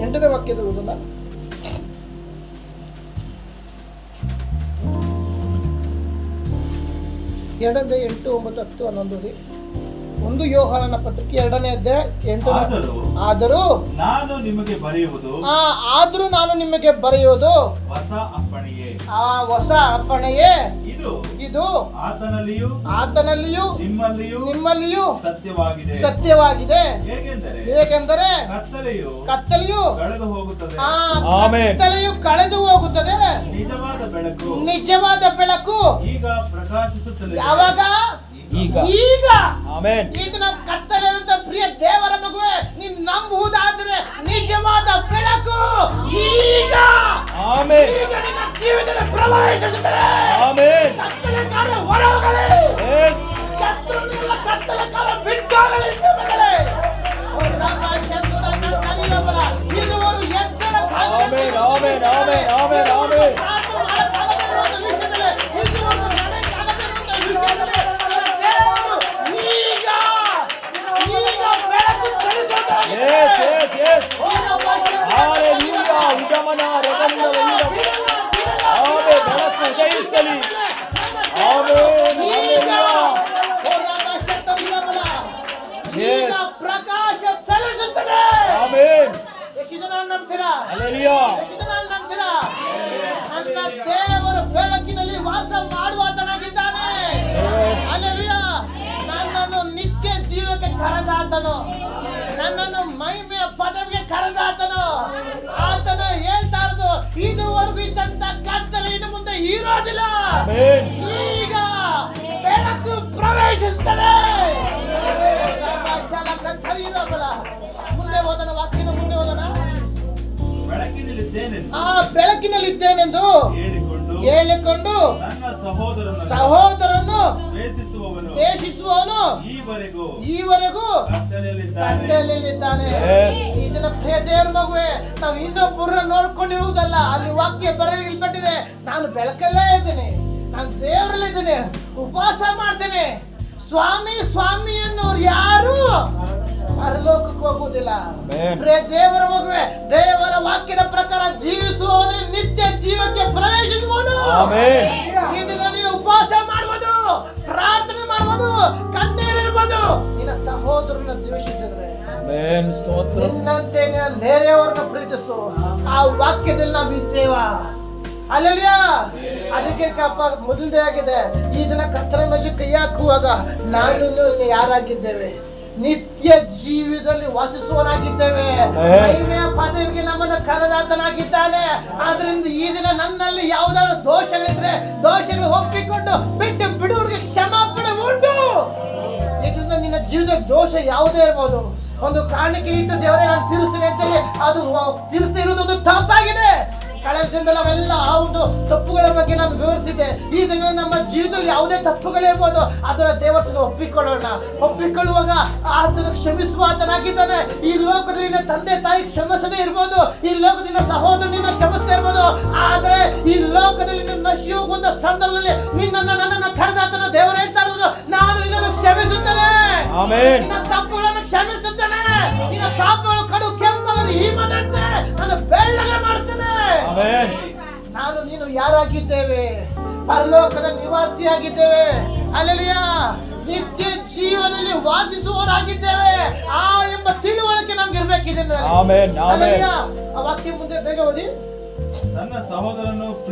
ಎಂಟನೇ ವಾಕ್ಯದ ಓದೋಣ ಎರಡನೇ ಎಂಟು ಒಂಬತ್ತು ಹತ್ತು ಹನ್ನೊಂದು ರೀ ಒಂದು ಯೋಹಾನನ ಪತ್ರಿಕೆ ಎರಡನೇ ಅಧ್ಯಾಯ ಎಂಟು ಆದರೂ ಆದರೂ ನಾನು ನಿಮಗೆ ಬರೆಯುವುದು ಆ ಆದ್ರೂ ನಾನು ನಿಮಗೆ ಬರೆಯೋದು ಹೊಸ ಅಪ್ಪಣೆಯೇ. ಆ ಹೊಸ ಅಪ್ಪಣೆಯೇ. ಇದು ಇದು ಆತನಲ್ಲಿಯೂ ಆತನಲ್ಲಿಯೂ ನಿಮ್ಮಲ್ಲಿಯೂ ನಿಮ್ಮಲ್ಲಿಯೂ ಸತ್ಯವಾಗಿದೆ. ಸತ್ಯವಾಗಿದೆ. ಹೇಗೆಂದರೆ? ಹೇಗೆಂದರೆ? ಕತ್ತಲೆಯು ಕತ್ತಲೆಯು ಕಳೆದು ಹೋಗುತ್ತದೆ. ಆ. ಕತ್ತಲೆಯು ಕಳೆದು ಹೋಗುತ್ತದೆ. ನಿಜವಾದ ಬೆಳಕು. ನಿಜವಾದ ಬೆಳಕು ಈಗ ಪ್ರಕಾಶಿಸುತ್ತದೆ. ಯಾವಾಗ? ಈಗ. ಈಗ ಆಮೆನ್ ಈಗ ನಮ್ಮ ಕತ್ತಲಿರುವಂತ ಪ್ರಿಯ ದೇವರ ಮಗುವೆ ನೀನ್ ನಂಬುವುದಾದ್ರೆ ನಿಜವಾದ ಬೆಳಕು ಈಗ Amen. ಈಗ ನಿನ್ನ ಜೀವಿತದಲ್ಲಿ ಪ್ರವೇಶಿಸುತ್ತದೆ Amen. ಕತ್ತಲೆ ಕಾಲ ಹೊರಹೋಗಲಿ Yes. ಕತ್ತಲ ಕತ್ತಲೆ ಕಾಲ ಬಿಟ್ಟೋಗಲಿ ದೇವಗಳೇ ಇದುವರು ಎಚ್ಚರ Amen. Amen amen amen Amen. Yes. Yes. Yes. Hallelujah. Hallelujah. ಉಗಮನ ರಗನ್ನ ವೈರ. ಆಮೆ ಬೆಳಕು ಉದಯಿಸಲಿ. ಆಮೆನ್. ಈಗ Yes. ಈಗ ಪ್ರಕಾಶ ಚಲಿಸುತ್ತದೆ Amen. ಎಷ್ಟು ಜನ ನಂಬ್ತೀರಾ Hallelujah. ಎಷ್ಟು ಜನ ನಂಬ್ತೀರಾ ನನ್ನ ದೇವರು ಬೆಳಕಿನಲ್ಲಿ ವಾಸ ಮಾಡುವಾತನಾಗಿದ್ದಾನೆ Yes. ಅಲ್ಲೆಲುಯ್ಯ ನನ್ನನ್ನು ನಿತ್ಯ ಜೀವಕ್ಕೆ ಕರೆದಾತನು ನನ್ನನ್ನು ಮಹಿಮೆಯ ಪದವಿಗೆ ಕರೆದಾತನು ಆತನು. ಹೇಳ್ತಾ ಇರೋದು ಇದುವರೆಗೂ ಇದ್ದಂತ ಕತ್ತಲೆ ಇನ್ನು ಮುಂದೆ ಇರೋದಿಲ್ಲ. ಈಗ ಬೆಳಕು ಪ್ರವೇಶಿಸುತ್ತದೆ. ಮುಂದೆ ಹೋದನ ವಾಕ್ಯನ ಮುಂದೆ ಹೋದನ? ಬೆಳಕಿನಲ್ಲಿದ್ದೇನೆಂದು ಹೇಳಿಕೊಂಡು ಸಹೋದರನ ದ್ವೇಷಿಸುವವನು ದೇಶಿಸುವವನು ಈವರೆಗೂ ಈವರೆಗೂ ಕತ್ತಲೆಯಲ್ಲಿದ್ದಾನೆ. ಇದನ್ನ ಪ್ರಿಯ ದೇವ್ರ ಮಗುವೆ ನಾವು ಇನ್ನೊಬ್ಬರನ್ನ ನೋಡ್ಕೊಂಡಿರುವುದಲ್ಲ ಅಲ್ಲಿ ವಾಕ್ಯ ಬರೆಯಲ್ಪಟ್ಟಿದೆ ನಾನು ಬೆಳಕಲ್ಲೇ ಇದ್ದೇನೆ. ನಾನು ದೇವರಲ್ಲೇ ಇದ್ದೇನೆ. ಉಪವಾಸ ಮಾಡ್ತೇನೆ. ಸ್ವಾಮಿ ಸ್ವಾಮಿ ಅನ್ನೋರು ಯಾರು ಪರಲೋಕಕ್ಕೆ ಹೋಗುವುದಿಲ್ಲ. ಪ್ರಿಯ ದೇವರ ಮಗುವೆ ದೇವರ ವಾಕ್ಯದ ಪ್ರಕಾರ ಈ ದಿನ ನೀನು ಉಪವಾಸ ಮಾಡ್ಬೋದು ಪ್ರಾರ್ಥನೆ ಮಾಡ್ಬೋದು ಕಣ್ಣೀರಿರ್ಬೋದು ನಿನ್ನ ಸಹೋದರನ ದ್ವೇಷಿಸಿದ್ರೆ ಆಮೆನ್ ಸ್ತೋತ್ರ. ನಿನ್ನಂತೆ ನಿನ್ನ ನೆರೆಯವರನ್ನ ಪ್ರೀತಿಸು. ಆ ವಾಕ್ಯದಲ್ಲಿ ನಾವು ಇದ್ದೇವ? ಅಲ್ಲಲ್ಲಿಯ ಅದಕ್ಕೆ ಕಪ್ಪ ಮೊದಲದೇ ಆಗಿದೆ ಈ ದಿನ ಕತ್ತಲ ಮಜ್ಜಿ ಕೈ ಹಾಕುವಾಗ ನೀನು ಯಾರಾಗಿದ್ದೇವೆ? ನಿತ್ಯ ಜೀವದಲ್ಲಿ ವಾಸಿಸುವನಾಗಿದ್ದೇವೆ ಐಮೆಯ ಪದವಿಗೆ ನಮ್ಮನ್ನು ಕರೆದಾತನಾಗಿದ್ದಾನೆ. ಆದ್ರಿಂದ ಈ ದಿನ ನನ್ನಲ್ಲಿ ಯಾವ್ದಾದ್ರು ದೋಷಗಳಿದ್ರೆ ದೋಷಗಳು ಒಪ್ಪಿಕೊಂಡು ಬಿಟ್ಟು ಬಿಡುವರಿಗೆ ಕ್ಷಮಾಪಣೆ ಉಂಟು. ಯಾಕಂದ್ರೆ ನಿನ್ನ ಜೀವಿತದಲ್ಲಿ ದೋಷ ಯಾವುದೇ ಇರ್ಬೋದು. ಒಂದು ಕಾರಣಕ್ಕೆ ಇಟ್ಟು ದೇವರೇ ನಾನು ತೀರಿಸ್ತೀನಿ ಅಂತೇಳಿ ಅದು ತೀರಿಸದೇ ಇರೋದು ಒಂದು ತಪ್ಪಾಗಿದೆ. ಕಳೆದ ದಿನದಲ್ಲಿ ಅವೆಲ್ಲ ಆ ಒಂದು ತಪ್ಪುಗಳ ಬಗ್ಗೆ ನಾನು ವಿವರಿಸಿದ್ದೆ. ಈ ದಿನ ನಮ್ಮ ಜೀವನದಲ್ಲಿ ಯಾವುದೇ ತಪ್ಪುಗಳಿರ್ಬೋದು ಅದರ ದೇವರನ್ನು ಒಪ್ಪಿಕೊಳ್ಳೋಣ. ಒಪ್ಪಿಕೊಳ್ಳುವಾಗ ಆತನ ಕ್ಷಮಿಸುವ ಆತನಾಗಿದ್ದಾನೆ. ಈ ಲೋಕದಲ್ಲಿ ನಿನ್ನ ತಂದೆ ತಾಯಿ ಕ್ಷಮಿಸದೇ ಇರ್ಬೋದು ಈ ಲೋಕದಿಂದ ಸಹೋದರನಿನ ಕ್ಷಮಿಸದೇ ಇರ್ಬೋದು. ಆದರೆ ಈ ಲೋಕದಲ್ಲಿ ನಿನ್ನ ಹೋಗುವಂತ ಸಂದರ್ಭದಲ್ಲಿ ನಿನ್ನನ್ನು ನನ್ನನ್ನು ಕರೆದಾತನ ದೇವರು ಹೇಳ್ತಾ ಇರೋದು ನಾನು ನಿನ್ನನ್ನು ಕ್ಷಮಿಸುತ್ತೇನೆ. ನಿನ್ನ ತಪ್ಪುಗಳನ್ನು ಕ್ಷಮಿಸುತ್ತೇನೆ. ನಿನ್ನ ಪಾಪಗಳು ಕಡು ಕೆಂಪವರು ಈ ಮದಂತೆ ನಾನು ಬೆಳ್ಳಗೆ ಮಾಡ್ತೇನೆ. ನಾನು ನೀನು ಯಾರಾಗಿದ್ದೇವೆ? ಪರಲೋಕದ ನಿವಾಸಿಯಾಗಿದ್ದೇವೆ. ಅಲ್ಲಿಯ ನಿತ್ಯ ಜೀವನದಲ್ಲಿ ವಾಸಿಸುವವರಾಗಿದ್ದೇವೆ. ಆ ಎಂಬ ತಿಳುವಳಿಕೆ ನಮ್ಗೆ ಇರ್ಬೇಕಿದೆ. ಆ ವಾಕ್ಯ ಮುಂದೆ ಬೇಗ ಓದಿ. ತನ್ನ ಸಹೋದರನು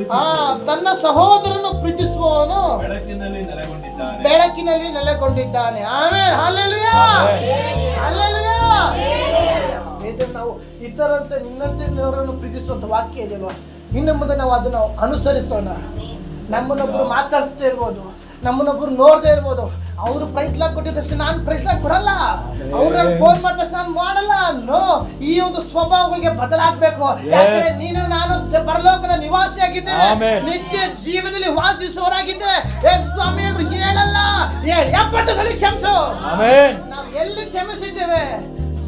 ತನ್ನ ಸಹೋದರನು ಪ್ರೀತಿಸುವವನು ಬೆಳಕಿನಲ್ಲಿ ನೆಲೆಗೊಂಡಿದ್ದಾನೆ. ಬೆಳಕಿನಲ್ಲಿ ನೆಲೆಗೊಂಡಿದ್ದಾನೆ. ಆಮೇಲೆ ಅಲ್ಲೆಲಿಯ. ಅಲ್ಲೆಲಿಯ. ಇದು ನಾವು ಇತರಂತೆ ನಿನ್ನಂತೆ ದೇವರನ್ನು ಪ್ರೀತಿಸುವಂತ ವಾಕ್ಯ ಇದೆಯಲ್ವಾ ಇನ್ನು ಮುಂದೆ ನಾವು ಅದನ್ನು ಅನುಸರಿಸೋಣ. ನಮ್ಮನ್ನೊಬ್ರು ಮಾತಾಡಿಸ್ತಾ ಇರ್ಬೋದು ನಮ್ಮನ್ನೊಬ್ರು ನೋಡದೆ ಇರ್ಬೋದು. ಅವರು ಪ್ರೈಸ್ ಲಾಕ್ ಕೊಟ್ಟಿದ ತಕ್ಷಣ ನಾನು ಪ್ರೈಸ್ ಲಾಕ್ ಕೊಡಲ್ಲ. ಅವ್ರು ಫೋನ್ ಮಾಡಿದ ತಕ್ಷಣ ನಾನು ಮಾಡಲ್ಲ. ಅನ್ನೋ ಈ ಒಂದು ಸ್ವಭಾವಗಳಿಗೆ ಬದಲಾಗಬೇಕು. ಯಾಕಂದ್ರೆ ನೀನು ನಾನು ಪರಲೋಕದ ನಿವಾಸಿಯಾಗಿದ್ದೇವೆ Amen. ನಿತ್ಯ ಜೀವನದಲ್ಲಿ ವಾಸಿಸುವವರಾಗಿದ್ದೇವೆ ಯೇಸು ಸ್ವಾಮಿ ಅವರು ಹೇಳಲ್ಲ. ಎಪ್ಪತ್ತು ಸಲ ಕ್ಷಮಿಸು. ನಾವು ಎಲ್ಲಿ ಕ್ಷಮಿಸಿದ್ದೇವೆ?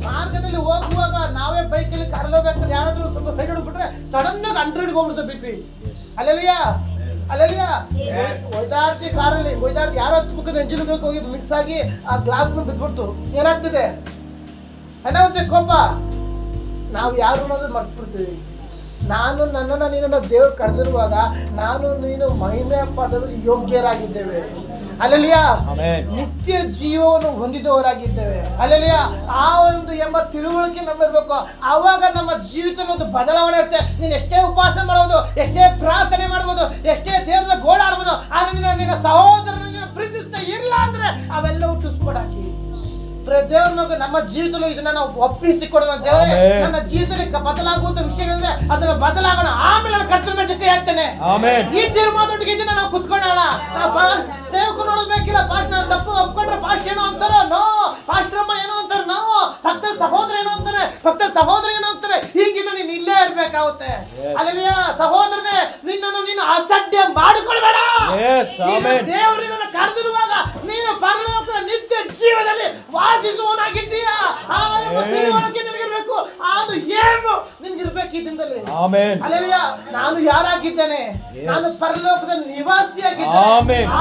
ಮಾರ್ಗದಲ್ಲಿ ಹೋಗುವಾಗ ನಾವೇ ಬೈಕಲ್ಲಿ ಕಾರಲ್ಲಿ ಯಾರಾದರೂ ಯಾರಾದ್ರೂ ಸ್ವಲ್ಪ ಸೈಡ್ ಹಿಡ್ಬಿಟ್ರೆ ಸಡನ್ ಆಗಿ ಹಂಡ್ರೆಡ್ಗೆ ಹೋಗ್ಬಿಡುತ್ತೆ ಬಿ ಪಿ ಅಲ್ಲಲ್ಲಿಯ? ಅಲ್ಲಲ್ಲಿಯ? ಒಯ್ದಾಡ್ತಿ ಕಾರಲ್ಲಿ ಒಯ್ದಾಡ್ತಿ ಯಾರೋ ತುಮಕ ಎಂಜಿನ್ಗೆ ಹೋಗಿ ಮಿಸ್ ಆಗಿ ಆ ಗ್ಲಾಸ್ ಬಿದ್ಬಿಡ್ತು ಏನಾಗ್ತಿದೆ? ಏನಾಗುತ್ತೆ ಕೋಪ? ನಾವು ಯಾರು ಅನ್ನೋದು ಮರ್ತ್ಬಿಡ್ತೀವಿ. ನಾನು ನನ್ನನ್ನು ನೀನನ್ನು ದೇವ್ರು ಕರೆದಿರುವಾಗ ನಾನು ನೀನು ಮಹಿಮೆ ಪದವಿಗೆ ಯೋಗ್ಯರಾಗಿದ್ದೇವೆ. ಅಲ್ಲಲಿಯ. ನಿತ್ಯ ಜೀವವನ್ನು ಹೊಂದಿದವರಾಗಿದ್ದೇವೆ. ಅಲ್ಲಲಿಯ. ಆ ಒಂದು ಎಂಬ ತಿಳುವಳಿಕೆ ನಮ್ಮಿರ್ಬೇಕು. ಆವಾಗ ನಮ್ಮ ಜೀವಿತ ಒಂದು ಬದಲಾವಣೆ ಇರುತ್ತೆ. ನೀನು ಎಷ್ಟೇ ಉಪವಾಸ ಮಾಡ್ಬೋದು ಎಷ್ಟೇ ಪ್ರಾರ್ಥನೆ ಮಾಡ್ಬೋದು ಎಷ್ಟೇ ದೇವರ ದೇವ್ರ ಮಗ ನಮ್ಮ ಜೀವಿತದಲ್ಲಿ ಇದನ್ನ ನಾವು ಒಪ್ಪಿಸಿಕೊಡೋಣ ದೇವರೇ. ನನ್ನ ಜೀವಿತದಲ್ಲಿ ಬದಲಾಗುವಂತ ವಿಷಯಗಳಿದ್ರೆ ಅದನ್ನ ಬದಲಾಗೋಣ. ಆಮೇಲೆ ನಾನು ಕರ್ತನ ಜೊತೆ ಆಗ್ತೇನೆ. ಈ ತೀರ್ಮಾನದೊಟ್ಟಿಗೆ ಇದನ್ನ ನಾವು ಕುತ್ಕೊಳ್ಳೋಣ ನಾವು ಪಾ- ಸೇವಕರು ನೋಡೋದ್ಬೇಕಿಲ್ಲ ಪಾಸ್ಟ್ ನಾನು ತಪ್ಪು ಒಪ್ಕೊಂಡ್ರೆ ಪಾಸ್ಟ್ ಏನೋ ಅಂತಾರೋ? ನೋ. ಪಾಸ್ಟ್ರಮ್ಮ ಏನೋ ಅಂತಾರೆ? ನಾವು ಭಕ್ತ ಸಹೋದರ ಏನೋ ಅಂತಾರೆ? ಭಕ್ತರ ಸಹೋದರ ಏನೋ ಅಂತಾರೆ? ನೀನು ಇಲ್ಲೇ ಇರ್ಬೇಕಾಗುತ್ತೆ. ಅದನ್ನ ಸಹೋದರನೇ ನಿನ್ನನ್ನು ನೀನು ಅಸಡ್ಡೆ ಮಾಡಿಕೊಳ್ಬೇಡ. ದೇವರು ನಿನ್ನನ್ನು ಕರೆದಿರುವಾಗ ನೀನು ಪರಲೋಕ ನಿತ್ಯ ಜೀವನದಲ್ಲಿ ವಾಸಿಸುವನಾಗಿದ್ದೀಯ ನಿನಗಿರ್ಬೇಕು. ಅದು ಏನು ನಿನಗಿರ್ಬೇಕು ಈ ದಿನದಲ್ಲಿ. ನಾನು ಯಾರಾಗಿದ್ದೇನೆ. ನಾನು ಪರಲೋಕದ ನಿವಾಸಿಯಾಗಿದ್ದೇನೆ.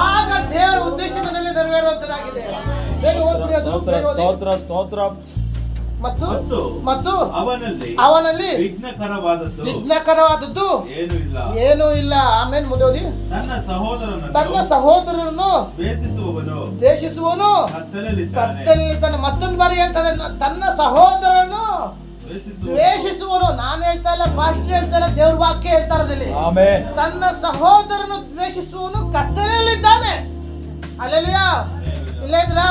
ಆಗ ದೇವರ ಉದ್ದೇಶ ನನ್ನಲ್ಲಿ ನೆರವೇರುವಂತದಾಗಿದೆ. ಬೇಗ ಓದ್ಬಿಡಿ. ಸ್ತೋತ್ರ ಸ್ತೋತ್ರ. ಮತ್ತು? ಮತ್ತು ಅವನಲ್ಲಿ ಅವನಲ್ಲಿ ವಿಘ್ನಕರವಾದದ್ದು ವಿಘ್ನಕರವಾದದ್ದು ಏನು ಇಲ್ಲ. ಏನೂ ಇಲ್ಲ. ಆಮೇಲೆ ಮುಂದೆ ಓದಿ ತನ್ನ ಸಹೋದರನನ್ನು ತನ್ನ ಸಹೋದರರನ್ನು ದ್ವೇಷಿಸುವವನು ದ್ವೇಷಿಸುವನು ಕತ್ತಲಲ್ಲಿ ಕತ್ತಲ್ಲಿ ತನ್ನ ಮತ್ತೊಂದು ಬಾರಿ ಹೇಳ್ತಾರೆ ತನ್ನ ಸಹೋದರನು ದ್ವೇಷಿಸುವ ದ್ವೇಷಿಸುವನು ನಾನು ಹೇಳ್ತಾ ಇಲ್ಲ ಪಾಸ್ಟರ್ ಹೇಳ್ತಾ ಇಲ್ಲ ದೇವ್ರ ವಾಕ್ಯ ಹೇಳ್ತಾ ಇರೋದಿಲ್ಲಿ. ತನ್ನ ಸಹೋದರನು ದ್ವೇಷಿಸುವನು ಕತ್ತಲಲ್ಲಿದ್ದಾನೆ. ಅಲ್ಲೆಲಿಯ. ಇಲ್ಲ ಇದ್ರಾ?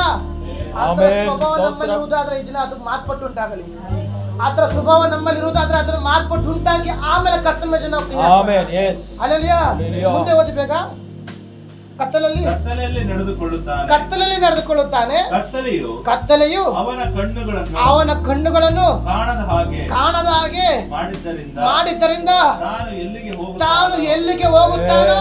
ಆತರ ಆಮೆನ್. ಸ್ವಭಾವ. ನಮ್ಮಲ್ಲಿ ಇರುವುದಾದ್ರೆ ಇದನ್ನ ಅದು ಮಾರ್ಪಟ್ಟು ಉಂಟಾಗಲಿ ಆತರ ಸ್ವಭಾವ ನಮ್ಮಲ್ಲಿ ಇರುವುದಾದ್ರೆ ಅದನ್ನ ಮಾರ್ಪಟ್ಟು ಉಂಟಾಗಿ ಆಮೇಲೆ ಕರ್ತನ ಜನ. Yes. ಮುಂದೆ ಓದಬೇಕಾ ಕತ್ತಲಲ್ಲಿ ಕತ್ತಲಲ್ಲಿ ನಡೆದುಕೊಳ್ಳುತ್ತಾನೆ ಕತ್ತಲೆಯು ಕತ್ತಲೆಯು ಅವನ ಕಣ್ಣುಗಳನ್ನು ಅವನ ಕಣ್ಣುಗಳನ್ನು ಕಾಣದ ಹಾಗೆ ಕಾಣದ ಹಾಗೆ ಮಾಡಿದ್ದರಿಂದ ತಾನು ಎಲ್ಲಿಗೆ ಹೋಗುತ್ತಾನೋ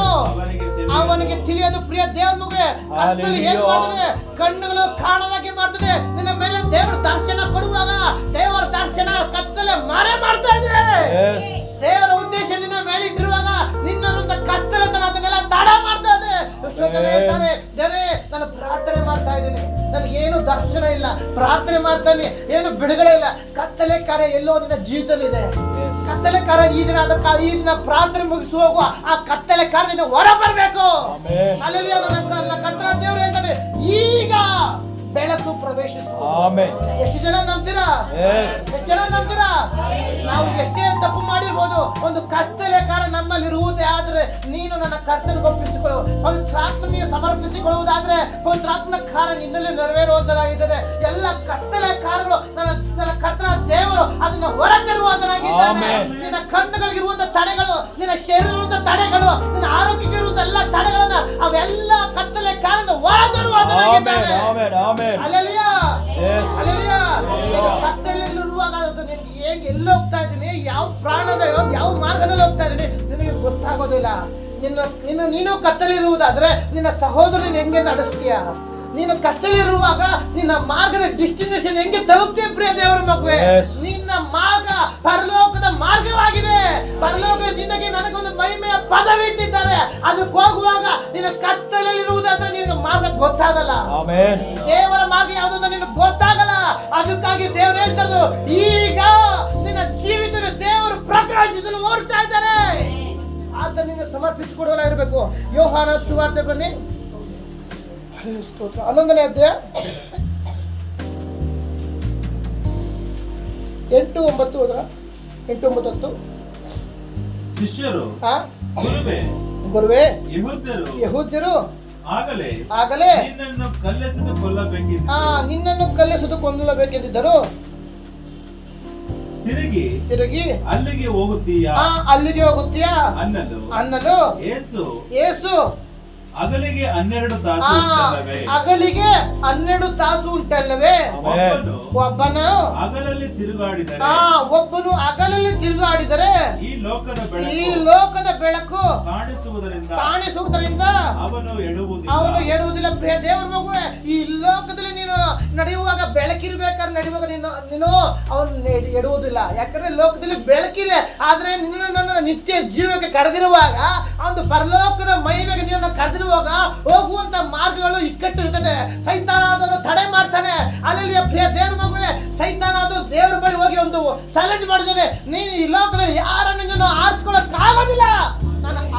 ಅವನಿಗೆ ತಿಳಿಯದು. ಪ್ರಿಯ ದೇವರ ಮಗುವೆ ಕತ್ತಲು ಏನು. ಮಾಡ್ತದೆ ಕಣ್ಣುಗಳು ಕಾಣದಾಗೆ ಮಾಡ್ತದೆ ನಿನ್ನ ಮೇಲೆ ದೇವರ ದರ್ಶನ ಕೊಡುವಾಗ ದೇವರ ದರ್ಶನ ಕತ್ತಲೆ ಮರೆ ಮಾಡ್ತಾ ಇದೆ ದೇವರ ಉದ್ದೇಶ ನಿನ್ನ ಮೇಲೆ ಇಟ್ಟಿರುವಾಗ ನಿನ್ನ ಕತ್ತಲೆ ತನ ಅದನ್ನೆಲ್ಲ ತಡ ಮಾಡ್ತಾ ಇದೆ ಎಷ್ಟೋ ಜನ Amen. ಹೇಳ್ತಾರೆ ಜನೇ ನಾನು ಪ್ರಾರ್ಥನೆ ಮಾಡ್ತಾ ಇದ್ದೀನಿ ನನಗೇನು ದರ್ಶನ ಇಲ್ಲ ಪ್ರಾರ್ಥನೆ ಮಾಡ್ತಾನೆ ಏನು ಬಿಡುಗಡೆ ಇಲ್ಲ ಕತ್ತಲೆ ಕರೆ ಎಲ್ಲೋ ನಿನ್ನ ಜೀವಿತದಲ್ಲಿದೆ Yes. ಕತ್ತಲೆ ಕಾರ್ಯ ಈ ದಿನ ಅದಕ್ಕೆ ಈ ದಿನ ಪ್ರಾರ್ಥನೆ ಮುಗಿಸಿ ಹೋಗುವ ಆ ಕತ್ತಲೆ ಕರದಿಂದ ಹೊರ ಬರಬೇಕು. ಅಲ್ಲೆಲ್ಲ ನನ್ನ ಕರ್ತನ ದೇವರು ಹೇಳ್ತಾನೆ ಈಗ ಬೆಳಕು ಪ್ರವೇಶಿಸುವ ಎಷ್ಟು ಜನ ನಂಬ್ತೀರಾ. ಎಷ್ಟು ಜನ ನಂಬ್ತೀರಾ? ನಾವು ಎಷ್ಟೇ ತಪ್ಪು ಮಾಡಿರ್ಬೋದು ಒಂದು ಕತ್ತಲೆ ಕಾರ ನಮ್ಮಲ್ಲಿ ಇರುವುದೇ ಆದ್ರೆ ನೀನು ನನ್ನ ಕರ್ತನ ಒಪ್ಪಿಸಿಕೊಳ್ಳು. ಪವಿತ್ರಾತ್ಮ ನೀನು ಸಮರ್ಪಿಸಿಕೊಳ್ಳುವುದಾದ್ರೆ ಪವಿತ್ರಾತ್ಮನ ಕಾರ ನಿನ್ನಲ್ಲಿ ನೆರವೇರುವಂತದಾಗಿದ್ದಾರೆ ಎಲ್ಲ ಕತ್ತಲೆ ಕಾರಗಳು ನನ್ನ ನನ್ನ ಕರ್ತನ ದೇವರು ಅದನ್ನ ಹೊರತರುವಂತನಾಗಿದ್ದಾನೆ. ನಿನ್ನ ಕಣ್ಣುಗಳಿಗಿರುವಂತ ತಡೆಗಳು ನಿನ್ನ ಶರೀರದ ತಡೆಗಳು ನಿನ್ನ ಆರೋಗ್ಯಕ್ಕೆ ಇರುವಂತ ಎಲ್ಲ ತಡೆಗಳನ್ನ ಅವೆಲ್ಲ ಕತ್ತಲೆ ಕಾರಣದ ಹೊರತರುವಂತನಾಗಿದ್ದಾನೆ. Amen ಅಲೆಲಿಯಾ Yes. ಅಲೆಲಿಯಾ ಅದು ನಿನಗೆ ಹೇಗೆ ಎಲ್ಲಿ ಹೋಗ್ತಾ ಇದ್ದೀನಿ? ಯಾವ ಪ್ರಾಣದ ಯಾವ ಮಾರ್ಗದಲ್ಲಿ ಹೋಗ್ತಾ ಇದ್ದೀನಿ? ನಿನಗೆ ಗೊತ್ತಾಗೋದಿಲ್ಲ. ನಿನ್ನ ನಿನ್ನ ನೀನು ಕತ್ತಲಿರುವುದಾದ್ರೆ ನಿನ್ನ ಸಹೋದರನ ಹೆಂಗೆ ನಡೆಸ್ತೀಯ? ನೀನು ಕತ್ತಲಿರುವಾಗ ನಿನ್ನ ಮಾರ್ಗದ ಡಿಸ್ಟಿನೇಷನ್ ಹೆಂಗೆ ತಲುಪ್ತೀಯ ಪ್ರಿಯ ದೇವರ ಮಗುವೆ? ನಿನ್ನ ಮಾರ್ಗ ಪರಲೋಕದ ಮಾರ್ಗವಾಗಿದೆ. ಪರಲೋಕ ನಿನಗೆ ನನಗೊಂದು ಮಹಿಮೆಯ ಪದವಿ ಇಟ್ಟಿದ್ದಾರೆ. ಅದಕ್ಕೆ ಹೋಗುವಾಗ ನಿನ್ನ ಕತ್ತಲಲ್ಲಿರುವುದಾದ್ರೆ ನಿನಗೆ ಮಾರ್ಗ ಗೊತ್ತಾಗಲ್ಲ. ದೇವರ ಮಾರ್ಗ ಯಾವುದು ಅಂತ ನಿನಗೆ ಗೊತ್ತಾಗಲ್ಲ. ಅದಕ್ಕಾಗಿ ದೇವರು ಹೇಳ್ತಾರದು ಈಗ ನಿನ್ನ ಜೀವಿತ ದೇವರು ಪ್ರಕಾಶಿಸಲು ಓಡ್ತಾ ಇದ್ದಾರೆ. ಆತ ನಿನ್ನ ಸಮರ್ಪಿಸಿಕೊಡುವಲ್ಲ ಇರಬೇಕು ಯೋಹಾನ ಸುವಾರ್ತೆ ಬನ್ನಿ. ಸ್ತೋತ್ರ. ಹನ್ನೊಂದನೇ ಅಧ್ಯಾಯ. ಎಂಟು ಒಂಬತ್ತು ಹೌದಾ? ಎಂಟು ಒಂಬತ್ತು ಹತ್ತು. ಶಿಷ್ಯರು ಗುರುವೇ ಯಹೂದ್ಯರು ಆಗಲೇ ಆಗಲೇ ನಿನ್ನನ್ನು ಕಲ್ಲೆಸೆದು ಕೊಂದಲಬೇಕೆಂದಿದ್ದರು ತಿರುಗಿ ತಿರುಗಿ ಅಲ್ಲಿಗೆ ಹೋಗುತ್ತೀಯಾ? ಅಲ್ಲಿಗೆ ಹೋಗುತ್ತೀಯಾ? ಅನ್ನಲು ಅನ್ನಲು ಏಸು ಏಸು ಅಗಲಿಗೆ ಹನ್ನೆರಡು ತಾಸು? ಅಗಲಿಗೆ ಹನ್ನೆರಡು ತಾಸು ಉಂಟಲ್ಲವೇ? ಒಬ್ಬನು ಒಬ್ಬನು ಅಗಲಲ್ಲಿ ತಿರುಗಾಡಿದರೆ ಆ ಒಬ್ಬನು ಅಗಲಲ್ಲಿ ತಿರುಗಾಡಿದರೆ ಈ ಲೋಕದ ಈ ಬೆಳಕು ಲೋಕದ ಬೆಳಕು ಕಾಣಿಸುವುದರಿಂದ ಕಾಣಿಸುವುದರಿಂದ ಅವನು ಎಡುವುದಿಲ್ಲ. ಅವನು ಎಡುವುದಿಲ್ಲ. ಪ್ರಿಯ ದೇವರ ಮಗುವೆ ಈ ಲೋಕದಲ್ಲಿ ನೀನು ನಡೆಯುವಾಗ ಬೆಳಕಿರ್ಬೇಕಾದ್ರೆ ನಡೆಯುವಾಗ ನೀನು ನೀನು ಅವನು ಎಡುವುದಿಲ್ಲ. ಯಾಕಂದ್ರೆ ಲೋಕದಲ್ಲಿ ಬೆಳಕಿದೆ. ಆದ್ರೆ ನಿನ್ನ ನನ್ನ ನಿತ್ಯ ಜೀವಕ್ಕೆ ಕರೆದಿರುವಾಗ ಒಂದು ಪರಲೋಕದ ನೀನು ನಿನ್ನನ್ನು ಕರೆದಿರುವಾಗ ಹೋಗುವಂತ ಮಾರ್ಗಗಳು ಇಕ್ಕಟ್ಟು ಇರ್ತದೆ ಸೈತಾನ ಅದನ್ನು ತಡೆ ಮಾಡ್ತಾನೆ. ಅಲ್ಲಿ ಪ್ರಿಯ ದೇವ್ರ ಮಗುವೆ ಸೈತಾನ ಅದು ದೇವ್ರ ಬಳಿ ಹೋಗಿ ಒಂದು ಚಾಲೆಂಜ್ ಮಾಡಿದ್ದಾನೆ. ನೀನು ಈ ಲೋಕದಲ್ಲಿ ಯಾರನ್ನು ನಾನು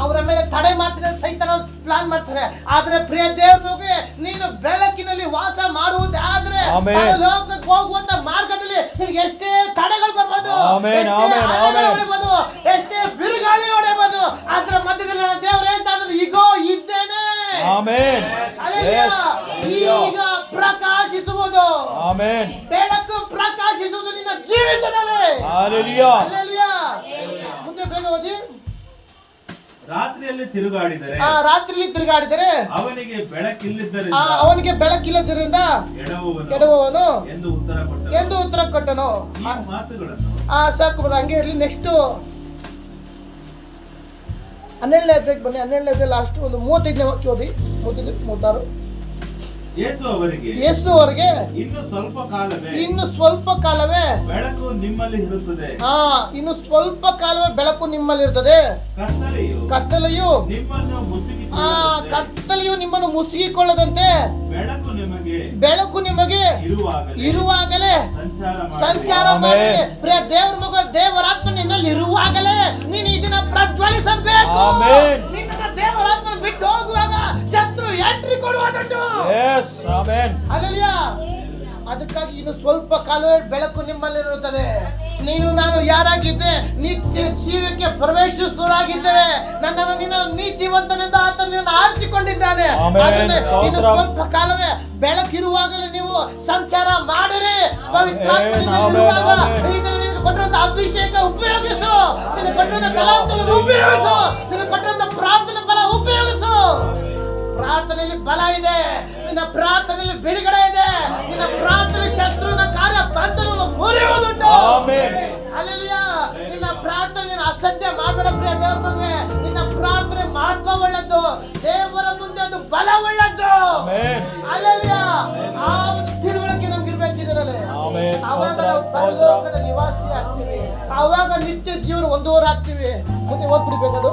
ಅವರ ಮೇಲೆ ತಡೆ ಮಾಡ್ತಾರೆ ಅಂತ ಸೈತಾನ ಪ್ಲಾನ್ ಮಾಡ್ತಾರೆ. ಆದ್ರೆ ಪ್ರಿಯ ದೇವ್ರಿಗೆ ನೀನು ಬೆಳಕಿನಲ್ಲಿ ವಾಸ ಮಾಡುವುದಾದ್ರೆ. ಲೋಕಕ್ಕೆ ಹೋಗುವಂತ ಮಾರ್ಗದಲ್ಲಿ ನಿನಗೆ ಎಷ್ಟೇ ತಡೆಗಳು ಬರ್ಬೋದು ಎಷ್ಟೇ ಹೊಡಿಬೋದು ಎಷ್ಟೇ ಬಿರುಗಾಳಿ ಹೊಡೆಯಬಹುದು ಅದ್ರ ಮಧ್ಯದಲ್ಲಿ ನನ್ನ ದೇವ್ರ ಹೇಳ್ತಾ ಇದ್ರು ಈಗೋ ಇದ್ದೇನೆ. ಈಗ ಪ್ರಕಾಶಿಸುವುದು. ಬೆಳಕು ಪ್ರಕಾಶಿಸುವುದು ನಿನ್ನ ಜೀವಿತದಲ್ಲಿ. ಮುಂದೆ ಬೇಗ ಓದಿ. ರಾತ್ರಿಯಲ್ಲಿ ತಿರುಗಾಡಿದರೆ ಆ ರಾತ್ರಿಯಲ್ಲಿ ತಿರುಗಾಡಿದರೆ ಅವನಿಗೆ ಆ ಬೆಳಕಿಲ್ಲದ್ದರಿಂದ ಅವನಿಗೆ ಬೆಳಕಿಲ್ಲದರಿಂದ ಎಡವುವನು ಕೆಡುವವನು ಎಂದು ಉತ್ತರ ಕೊಟ್ಟನು. ಎಂದು ಉತ್ತರ ಕೊಟ್ಟನು. ಆ- ಮಾತುಗಳನ್ನು ಆ ಸಾಕು ಬರ ಹಂಗೆ ಇರಲಿ. ನೆಕ್ಸ್ಟ್ ಹನ್ನೆರಡನೇ ಅಧ್ಯಾಯಕ್ಕೆ ಬನ್ನಿ. ಹನ್ನೆರಡನೇ ಅಧ್ಯಾಯ ಲಾಸ್ಟ್ ಒಂದು ಮೂವತ್ತೈದನೇ ವಾಕ್ಯ ಓದಿ. ಮೂವತ್ತೈದು ಮೂವತ್ತಾರು. ಯೇಸು ಅವರಿಗೆ ಇನ್ನು ಸ್ವಲ್ಪ ಕಾಲವೇ ಇನ್ನು ಸ್ವಲ್ಪ ಕಾಲವೇ ಬೆಳಕು ನಿಮ್ಮಲ್ಲಿ ಇರುತ್ತದೆ. ಹಾ ಇನ್ನು ಸ್ವಲ್ಪ ಕಾಲವೇ ಬೆಳಕು ನಿಮ್ಮಲ್ಲಿ ಇರುತ್ತದೆ. ಕತ್ತಲೆಯು ಕತ್ತಲೆಯು ನಿಮ್ಮನ್ನು ಆ. ಕತ್ತಲೆಯು ನಿಮ್ಮನ್ನು ಮುಸುಗಿಕೊಳ್ಳದಂತೆ ಬೆಳಕು ನಿಮಗೆ ಬೆಳಕು ನಿಮಗೆ ಇರುವಾಗಲೇ ಇರುವಾಗಲೇ ಸಂಚಾರ ಮಾಡಿ. ಪ್ರಿಯ ದೇವ್ರ ಮಗ ದೇವರಾತ್ಮ ನಿನ್ನಲ್ಲಿ ಇರುವಾಗಲೇ ನೀನು ಇದನ್ನ ಪ್ರಜ್ವಲಿಸಬೇಕು. ಆಮೆನ್. ನಿನ್ನ ದೇವರಾತ್ಮ ಬಿಟ್ಟು ಹೋಗುವಾಗ ಎಂಟ್ರಿ ಕೊಡುವುದುಂಟು ಎಸ್ ಆಮೆನ್ ಅಲ್ಲಲ್ಯ ಅದಕ್ಕಾಗಿ ಇನ್ನು ಸ್ವಲ್ಪ ಕಾಲವೇ ಬೆಳಕು ನಿಮ್ಮಲ್ಲಿರುತ್ತದೆ ನೀನು ನಾನು ಯಾರಾಗಿದ್ದೆ ನಿತ್ಯ ಜೀವಕ್ಕೆ ಪ್ರವೇಶಿಸುವರಾಗಿದ್ದೇವೆ ನನ್ನನ್ನು ನಿನ್ನ ನೀತಿವಂತನಿಂದ ಆತ ನಿನ್ನ ಆರಿಸಿಕೊಂಡಿದ್ದಾನೆ. ಇನ್ನು ಸ್ವಲ್ಪ ಕಾಲವೇ ಬೆಳಕಿರುವಾಗಲೇ ನೀವು ಸಂಚಾರ ಮಾಡಿರಿ. ಕೊಟ್ಟಿರುವಂತ ಅಭಿಷೇಕ ಉಪಯೋಗಿಸು. ನಿನಗೆ ಕೊಟ್ಟಿರುವಂತ ಉಪಯೋಗಿಸು. ನಿನಗೆ ಕೊಟ್ಟಿರುವಂತ ಪ್ರಾರ್ಥನೆ ಬಲ ಉಪಯೋಗಿಸು. ಪ್ರಾರ್ಥನೆಯಲ್ಲಿ ಬಲ ಇದೆ. ನಿನ್ನ ಪ್ರಾರ್ಥನೆಯಲ್ಲಿ ಬಿಡುಗಡೆ ಇದೆ. ನಿನ್ನ ಪ್ರಾರ್ಥನೆ ಶತ್ರುವಿನ ಕಾರ್ಯ ತಂತ್ರವನ್ನು ಮುರಿಯುವುದುಂಟು. ಅಲ್ಲಿಯ ನಿನ್ನ ಪ್ರಾರ್ಥನೆ ನೀನು ಅಸಧ್ಯ ಮಾಡಬೇಡ ಪ್ರಿಯ ದೇವರ ಮಗುವೆ ನಿನ್ನ ಪ್ರಾರ್ಥನೆ ಮಹತ್ವ ಉಳ್ಳದ್ದು ದೇವರ ಮುಂದೆ ಅದು ಬಲ ಅಲ್ಲಿಯ ಆ ಒಂದು ತಿಳುವಳಿಕೆ ನಮ್ಗೆ ಇರ್ಬೇಕಿದ್ರೆ. ಅವಾಗ ನಾವು. ಪರಲೋಕದ ನಿವಾಸಿ ಆಗ್ತೀವಿ ಅವಾಗ ನಿತ್ಯ ಜೀವನ ಒಂದೂವರೆ ಆಗ್ತೀವಿ. ಮುಂದೆ ಓದ್ಬಿಡ್ಬೇಕದು?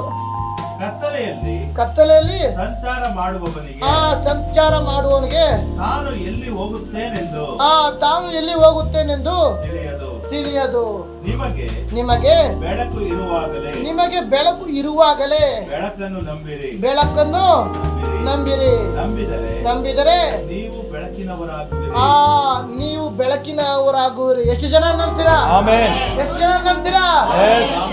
ಕತ್ತಲೆಯಲ್ಲಿ ಕತ್ತಲೆಯಲ್ಲಿ ಸಂಚಾರ ಮಾಡುವವನಿಗೆ ಆ ಸಂಚಾರ ಮಾಡುವವನಿಗೆ ನಾನು ಎಲ್ಲಿ ಹೋಗುತ್ತೇನೆಂದು ಆ ತಾನು ಎಲ್ಲಿ ಹೋಗುತ್ತೇನೆಂದು ತಿಳಿಯದು. ತಿಳಿಯದು. ನಿಮಗೆ ನಿಮಗೆ ಬೆಳಕು ಇರುವಾಗಲೇ ನಿಮಗೆ ಬೆಳಕು ಇರುವಾಗಲೇ ಬೆಳಕನ್ನು ನಂಬಿರಿ. ಬೆಳಕನ್ನು ನಂಬಿರಿ. ನಂಬಿದರೆ ನಂಬಿದರೆ ನೀವು ಆ ನೀವು ಬೆಳಕಿನವರಾಗುವಿರಿ. ಎಷ್ಟು ಜನ ನಂಬ್ತೀರಾ? ಆಮೆನ್. ಎಷ್ಟು ಜನ ನಂಬ್ತೀರಾ.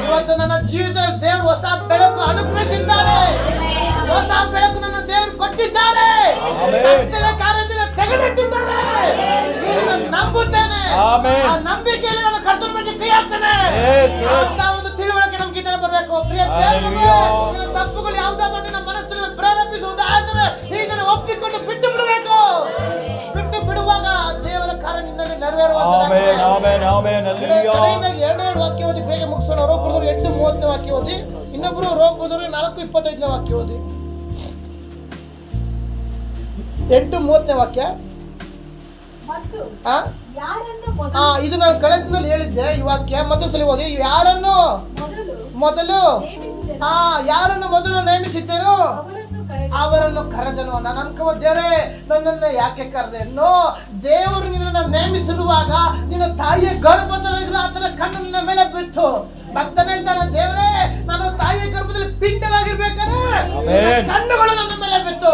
ಇವತ್ತು ನನ್ನ ಜೀವಿತದಲ್ಲಿ ದೇವರು ಹೊಸ ಬೆಳಕು ಅನುಗ್ರಹಿಸಿದ್ದಾರೆ ಹೊಸ ಬೆಳಕು ನನ್ನ ದೇವರು ಕೊಟ್ಟಿದ್ದಾರೆ ಕಾರ್ಯದಿಂದ ತೆಗೆದಿಟ್ಟಿದ್ದಾರೆ ಇದನ್ನು ನಂಬುತ್ತೇನೆ. ಆ ನಂಬಿಕೆಯಲ್ಲಿ ನಾನು ಕರ್ತನ ಬಗ್ಗೆ ಕೈ ಹಾಕ್ತೇನೆ. ಅಂತ ಒಂದು ತಿಳುವಳಿಕೆ ನಮ್ಗೆ ಇದನ್ನ ಬರಬೇಕು. ಪ್ರಿಯ ದೇವರಿಗೆ. ತಪ್ಪುಗಳು ಯಾವುದಾದ್ರೂ ನಿನ್ನ ಮನಸ್ಸಿನಲ್ಲಿ ಪ್ರೇರೇಪಿಸುವುದಾದರೆ ಇದನ್ನು ಒಪ್ಪಿಕೊಂಡು ಬಿಟ್ಟು ಬಿಡಬೇಕು. ಬಿಟ್ಟು ಬಿಡುವಾಗ ದೇವರ ಕಾರ್ಯ ನಿನ್ನಲ್ಲಿ ನೆರವೇರುವಂತಾಗಿದೆ ಕಡೆಯದಾಗಿ ಎರಡೆರಡು ವಾಕ್ಯ ಓದಿ ಬೇಗ ಮುಗಿಸೋಣ. ರೋಗಪುರದವರು ಎಂಟು ಮೂವತ್ತನೇ ವಾಕ್ಯ ಓದಿ ಇನ್ನೊಬ್ರು ರೋಗಪುರದವರು ನಾಲ್ಕು ಇಪ್ಪತ್ತೈದನೇ ವಾಕ್ಯ ಓದಿ. ಎಂಟು ಮೂವತ್ತನೇ ವಾಕ್ಯ. ಮತ್ತು ಆ? ಯಾರನ್ನು ಆ, ಇದು ನಾನು ಕಳೆದ ಹೇಳಿದ್ದೆ ಈ ವಾಕ್ಯ. ಮತ್ತೆ ಸಲ ಓದಿ. ಯಾರನ್ನು? ಮೊದಲು ಹಾ ಆ ಯಾರನ್ನು ಮೊದಲು ನೇಮಿಸಿದ್ದೇನೋ? ಅವರನ್ನು ಕರೆದು ಅವರನ್ನು ಕರೆದನು ನಾನು ಅನ್ಕೋ ದೇವರೇ ನನ್ನನ್ನು ಯಾಕೆ ಕರೆದೆ? ನೋ ದೇವರು ನಿನ್ನನ್ನು ನೇಮಿಸಿರುವಾಗ ನಿನ್ನ ತಾಯಿಯ ಗರ್ಭದಲ್ಲಿರುವ ಆತನ ಕಣ್ಣು ನಿನ್ನ ಮೇಲೆ ಬಿತ್ತು. ಭಕ್ತನ ಹೇಳ್ತಾನೆ ದೇವರೇ ನಾನು ತಾಯಿಯ ಗರ್ಭದಲ್ಲಿ ಪಿಂಡವಾಗಿರ್ಬೇಕಾದ್ರೆ. ಕಣ್ಣುಗಳು ನನ್ನ ಮೇಲೆ ಬಿತ್ತು.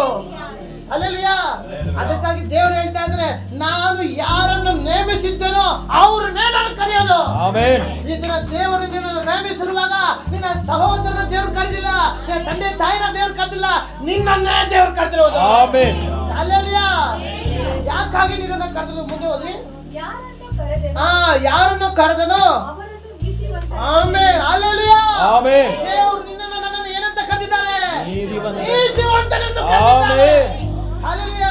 ಅಲ್ಲಲ್ಲಿಯ ಅದಕ್ಕಾಗಿ ದೇವರು ಹೇಳ್ತಾ ಇದ್ರೆ ನಾನು ಯಾರನ್ನು ನೇಮಿಸಿದ್ದೇನೋ ಅವ್ರನ್ನೇ ನಾನು ಕರೆಯೋದು. ದಿನ ದೇವರು ನಿನ್ನನ್ನು ನೇಮಿಸಿರುವಾಗ ನಿನ್ನ ಸಹೋದರನ ದೇವ್ರು ಕರೆದಿಲ್ಲ ನಿನ್ನ ತಂದೆ ತಾಯಿನ ದೇವ್ರು ಕರೆದಿಲ್ಲ ನಿನ್ನನ್ನೇ ದೇವ್ರು ಕರೆದಿರೋದು. ಅಲ್ಲಲ್ಲಿಯ? ಯಾಕಾಗಿ ನಿನ್ನನ್ನು ಕರೆದಿರೋದು ಮುಂದೆ ಓದಿ. ಯಾರನ್ನು ಕರೆದನು ಆ ಯಾರನ್ನು ಕರೆದನು? ಆಮೇಲೆ ಅಲ್ಲಲ್ಲಿಯ? ಆಮೆನ್. ದೇವರು ನಿನ್ನನ್ನು ನನ್ನನ್ನು ಏನಂತ ಕರೆದಿದ್ದಾರೆ? ನೀತಿವಂತ. ನೀತಿವಂತನೆಂದು ಕರೆದಿದ್ದಾರೆ. ಅಲ್ಲಲ್ಲಿಯ?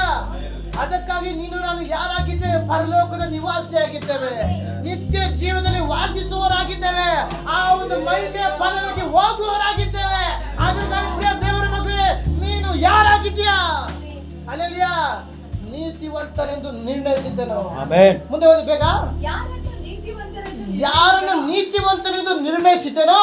ಅದಕ್ಕಾಗಿ ನೀನು ನಾನು ಯಾರಾಗಿದ್ದೇವೆ? ಪರಲೋಕದ ನಿವಾಸಿಯಾಗಿದ್ದೇವೆ. ನಿತ್ಯ ಜೀವನದಲ್ಲಿ ವಾಸಿಸುವವರಾಗಿದ್ದೇವೆ. ಆ ಒಂದು ಮಹಿಮೆಯ ಪದವಿಗೆ ಹೋಗುವವರಾಗಿದ್ದೇವೆ. ಅದಕ್ಕಾಗಿ ಪ್ರಿಯ ದೇವರ ಮಗುವೆ ನೀನು ಯಾರಾಗಿದ್ದೀಯಾ? ಅಲ್ಲಲ್ಲಿಯ ನೀತಿವಂತರೆಂದು ನಿರ್ಣಯಿಸಿದ್ದೆನು. ಆಮೆನ್. ಮುಂದೆ ಓದಿ ಬೇಗ. ಯಾರನ್ನು ನೀತಿವಂತನೆಂದು ನಿರ್ಣಯಿಸಿದ್ದೇನೋ?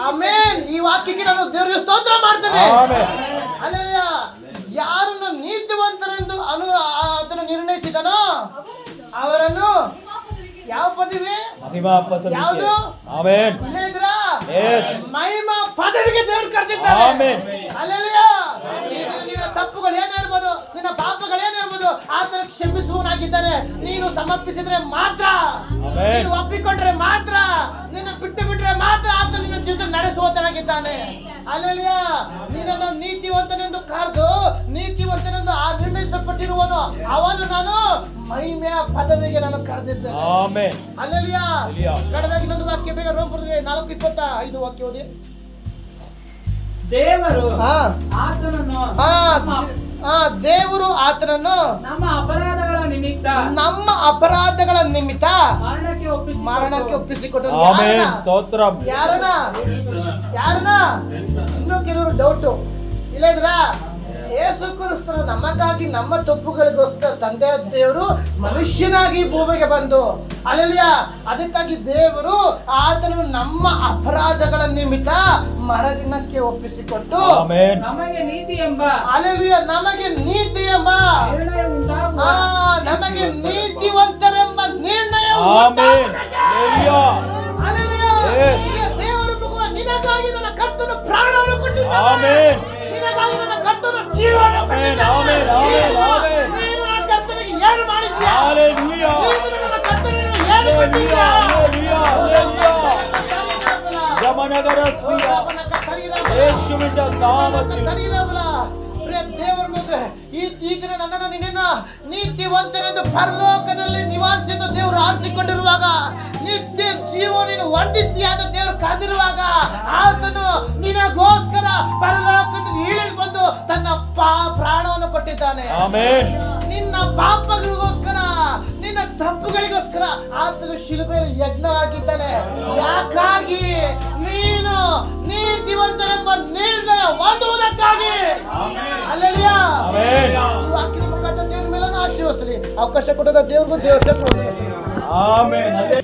ಆಮೇನ್. ಈ ವಾಕ್ಯಕ್ಕೆ ನಾನು ದೇವರಿಗೆ ಸ್ತೋತ್ರ ಮಾಡ್ತೇನೆ. ಆಮೆನ್. ಯಾರು ಯಾರನ್ನು ನೀತಿವಂತರೆಂದು ಅನು ಅದನ್ನು ನಿರ್ಣಯಿಸಿದನೋ? ಅವರನ್ನು ಯಾವ ಪದವಿ? ಮಹಿಮಾ ಪದವಿ ಯಾವುದು? ಆಮೆನ್. ಇಲ್ಲೇದ್ರ ಎಸ್ ಮಹಿಮಾ ಪದವಿಗೆ ದೇವರು ಕರೆದಿದ್ದಾರೆ. ಆಮೆನ್. ಈಗ ನಿನ್ನ ತಪ್ಪುಗಳು ಏನೇ ಇರ್ಬೋದು ನಿನ್ನ ಪಾಪಗಳು ಏನೇ ಇರಬಹುದು ಆತನ ಕ್ಷಮಿಸುವನಾಗಿದ್ದಾನೆ ನೀನು ಸಮರ್ಪಿಸಿದ್ರೆ ಮಾತ್ರ. ನೀನು ಒಪ್ಪಿಕೊಂಡ್ರೆ ಮಾತ್ರ. ನಿನ್ನ ಬಿಟ್ಟು ಬಿಟ್ರೆ ಮಾತ್ರ ಆತ ನಿನ್ನ ಜೊತೆ ನಡೆಸುವಂತನಾಗಿದ್ದಾನೆ. ಅಲ್ಲಲ್ಲಿಯ ನಿನ್ನನ್ನು ನೀತಿವಂತನೆಂದು ಕರೆದು ನೀತಿವಂತನೆಂದು ಆ ನಿರ್ಣಯಿಸಲ್ಪಟ್ಟಿರುವನು ಅವನು ನಾನು ಮಹಿಮೆಯ ಪದವಿಗೆ ನಾನು ಕರೆದಿದ್ದೇನೆ. ಆಮೆನ್. ಅಲ್ಲಲ್ಲಿಯ ಅಲ್ಲಿಯ. ಕಡೆದಾಗ ಇನ್ನೊಂದು ವಾಕ್ಯ ಬೇಗ ರೋಮಪುರದಲ್ಲಿ ನಾಲ್ಕು ಇಪ್ಪತ್ತ ಐದು ವಾಕ್ಯ ಓದಿ. ದೇವರು ಹಾ. ಆತನನ್ನು ಆ ಆ ದೇವರು ಆತನನ್ನು ನಮ್ಮ ಅಪರಾಧಗಳ ನಿಮಿತ್ತ ನಮ್ಮ ಅಪರಾಧಗಳ ನಿಮಿತ್ತ ಮರಣಕ್ಕೆ ಒಪ್ಪಿಸಿ ಮರಣಕ್ಕೆ ಒಪ್ಪಿಸಿಕೊಟ್ಟರು. ಆಮೆನ್ ಯಾರನ್ನ? ಸ್ತೋತ್ರ. ಯಾರನ ಯಾರನ ಇನ್ನು ಕೆಲವರು ಡೌಟು ಇಲ್ಲ ಇದ್ರಾ? ಯೇಸು ಕ್ರಿಸ್ತನ ನಮಗಾಗಿ ನಮ್ಮ ತಪ್ಪುಗಳಿಗೋಸ್ಕರ ತಂದೆ ದೇವರು ಮನುಷ್ಯನಾಗಿ ಭೂಮಿಗೆ ಬಂದು ಅಲ್ಲಲ್ಲಿಯ ಅದಕ್ಕಾಗಿ ದೇವರು ಆತನು ನಮ್ಮ ಅಪರಾಧಗಳ ನಿಮಿತ್ತ ಮರಗಿನಕ್ಕೆ ಒಪ್ಪಿಸಿಕೊಟ್ಟು ಆಮೆನ್. ನಮಗೆ ನೀತಿ ಎಂಬ ನಮಗೆ ನೀತಿ ಎಂಬ ನಿರ್ಣಯ ಉಂಟಾಗುವ ಆ ನಮಗೆ ನೀತಿವಂತರೆಂಬ ನಿರ್ಣಯ. ದೇವರು ನಿನಗಾಗಿ ನನ್ನ ಕರ್ತನು ಪ್ರಾಣವನ್ನು ಕೊಟ್ಟಿದ್ದಾನೆ. ದೇವರ ಮಗ ಈ ಈ ದಿನ ನನ್ನನ್ನು ನಿನ್ನ ನೀತಿವಂತನೆಂದು ಪರಲೋಕದಲ್ಲಿ ನಿವಾಸಿಯನ್ನು ದೇವರು ಆರಿಸಿಕೊಂಡಿರುವಾಗ ನಿತ್ಯ ಜೀವ ನೀನು ಹೊಂದಿದ್ದೀಯಾದ ದೇವರು ಕರೆದಿರುವಾಗ ಆತನು ನಿನಗೋಸ್ಕರ ಪರಲೋಕದಿಂದ ಇಳಿದು ಬಂದು ತನ್ನ ಪಾ ಪ್ರಾಣವನ್ನು ಕೊಟ್ಟಿದ್ದಾನೆ. ನಿನ್ನ ಪಾಪಗಳಿಗೋಸ್ಕರ ನಿನ್ನ ತಪ್ಪುಗಳಿಗೋಸ್ಕರ ಆತನು ಶಿಲುಬೆಯಲ್ಲಿ ಯಜ್ಞವಾಗಿದ್ದಾನೆ. ಯಾಕಾಗಿ? ನೀನು ನೀತಿವಂತನೆಂಬ ನಿರ್ಣಯ ಹೊಂದುವುದಕ್ಕಾಗಿ. ಈ ವಾಕ್ಯದ ಮುಖಾಂತರ ದೇವರ ಮೇಲೆ ಆಶೀರ್ವಸಲಿ ಅವಕಾಶ ಕೊಟ್ಟದ ದೇವ್ರಿಗೂ ದೇವಸ್ಥಾನ ಹಲ್ಲೆಲೂಯಾ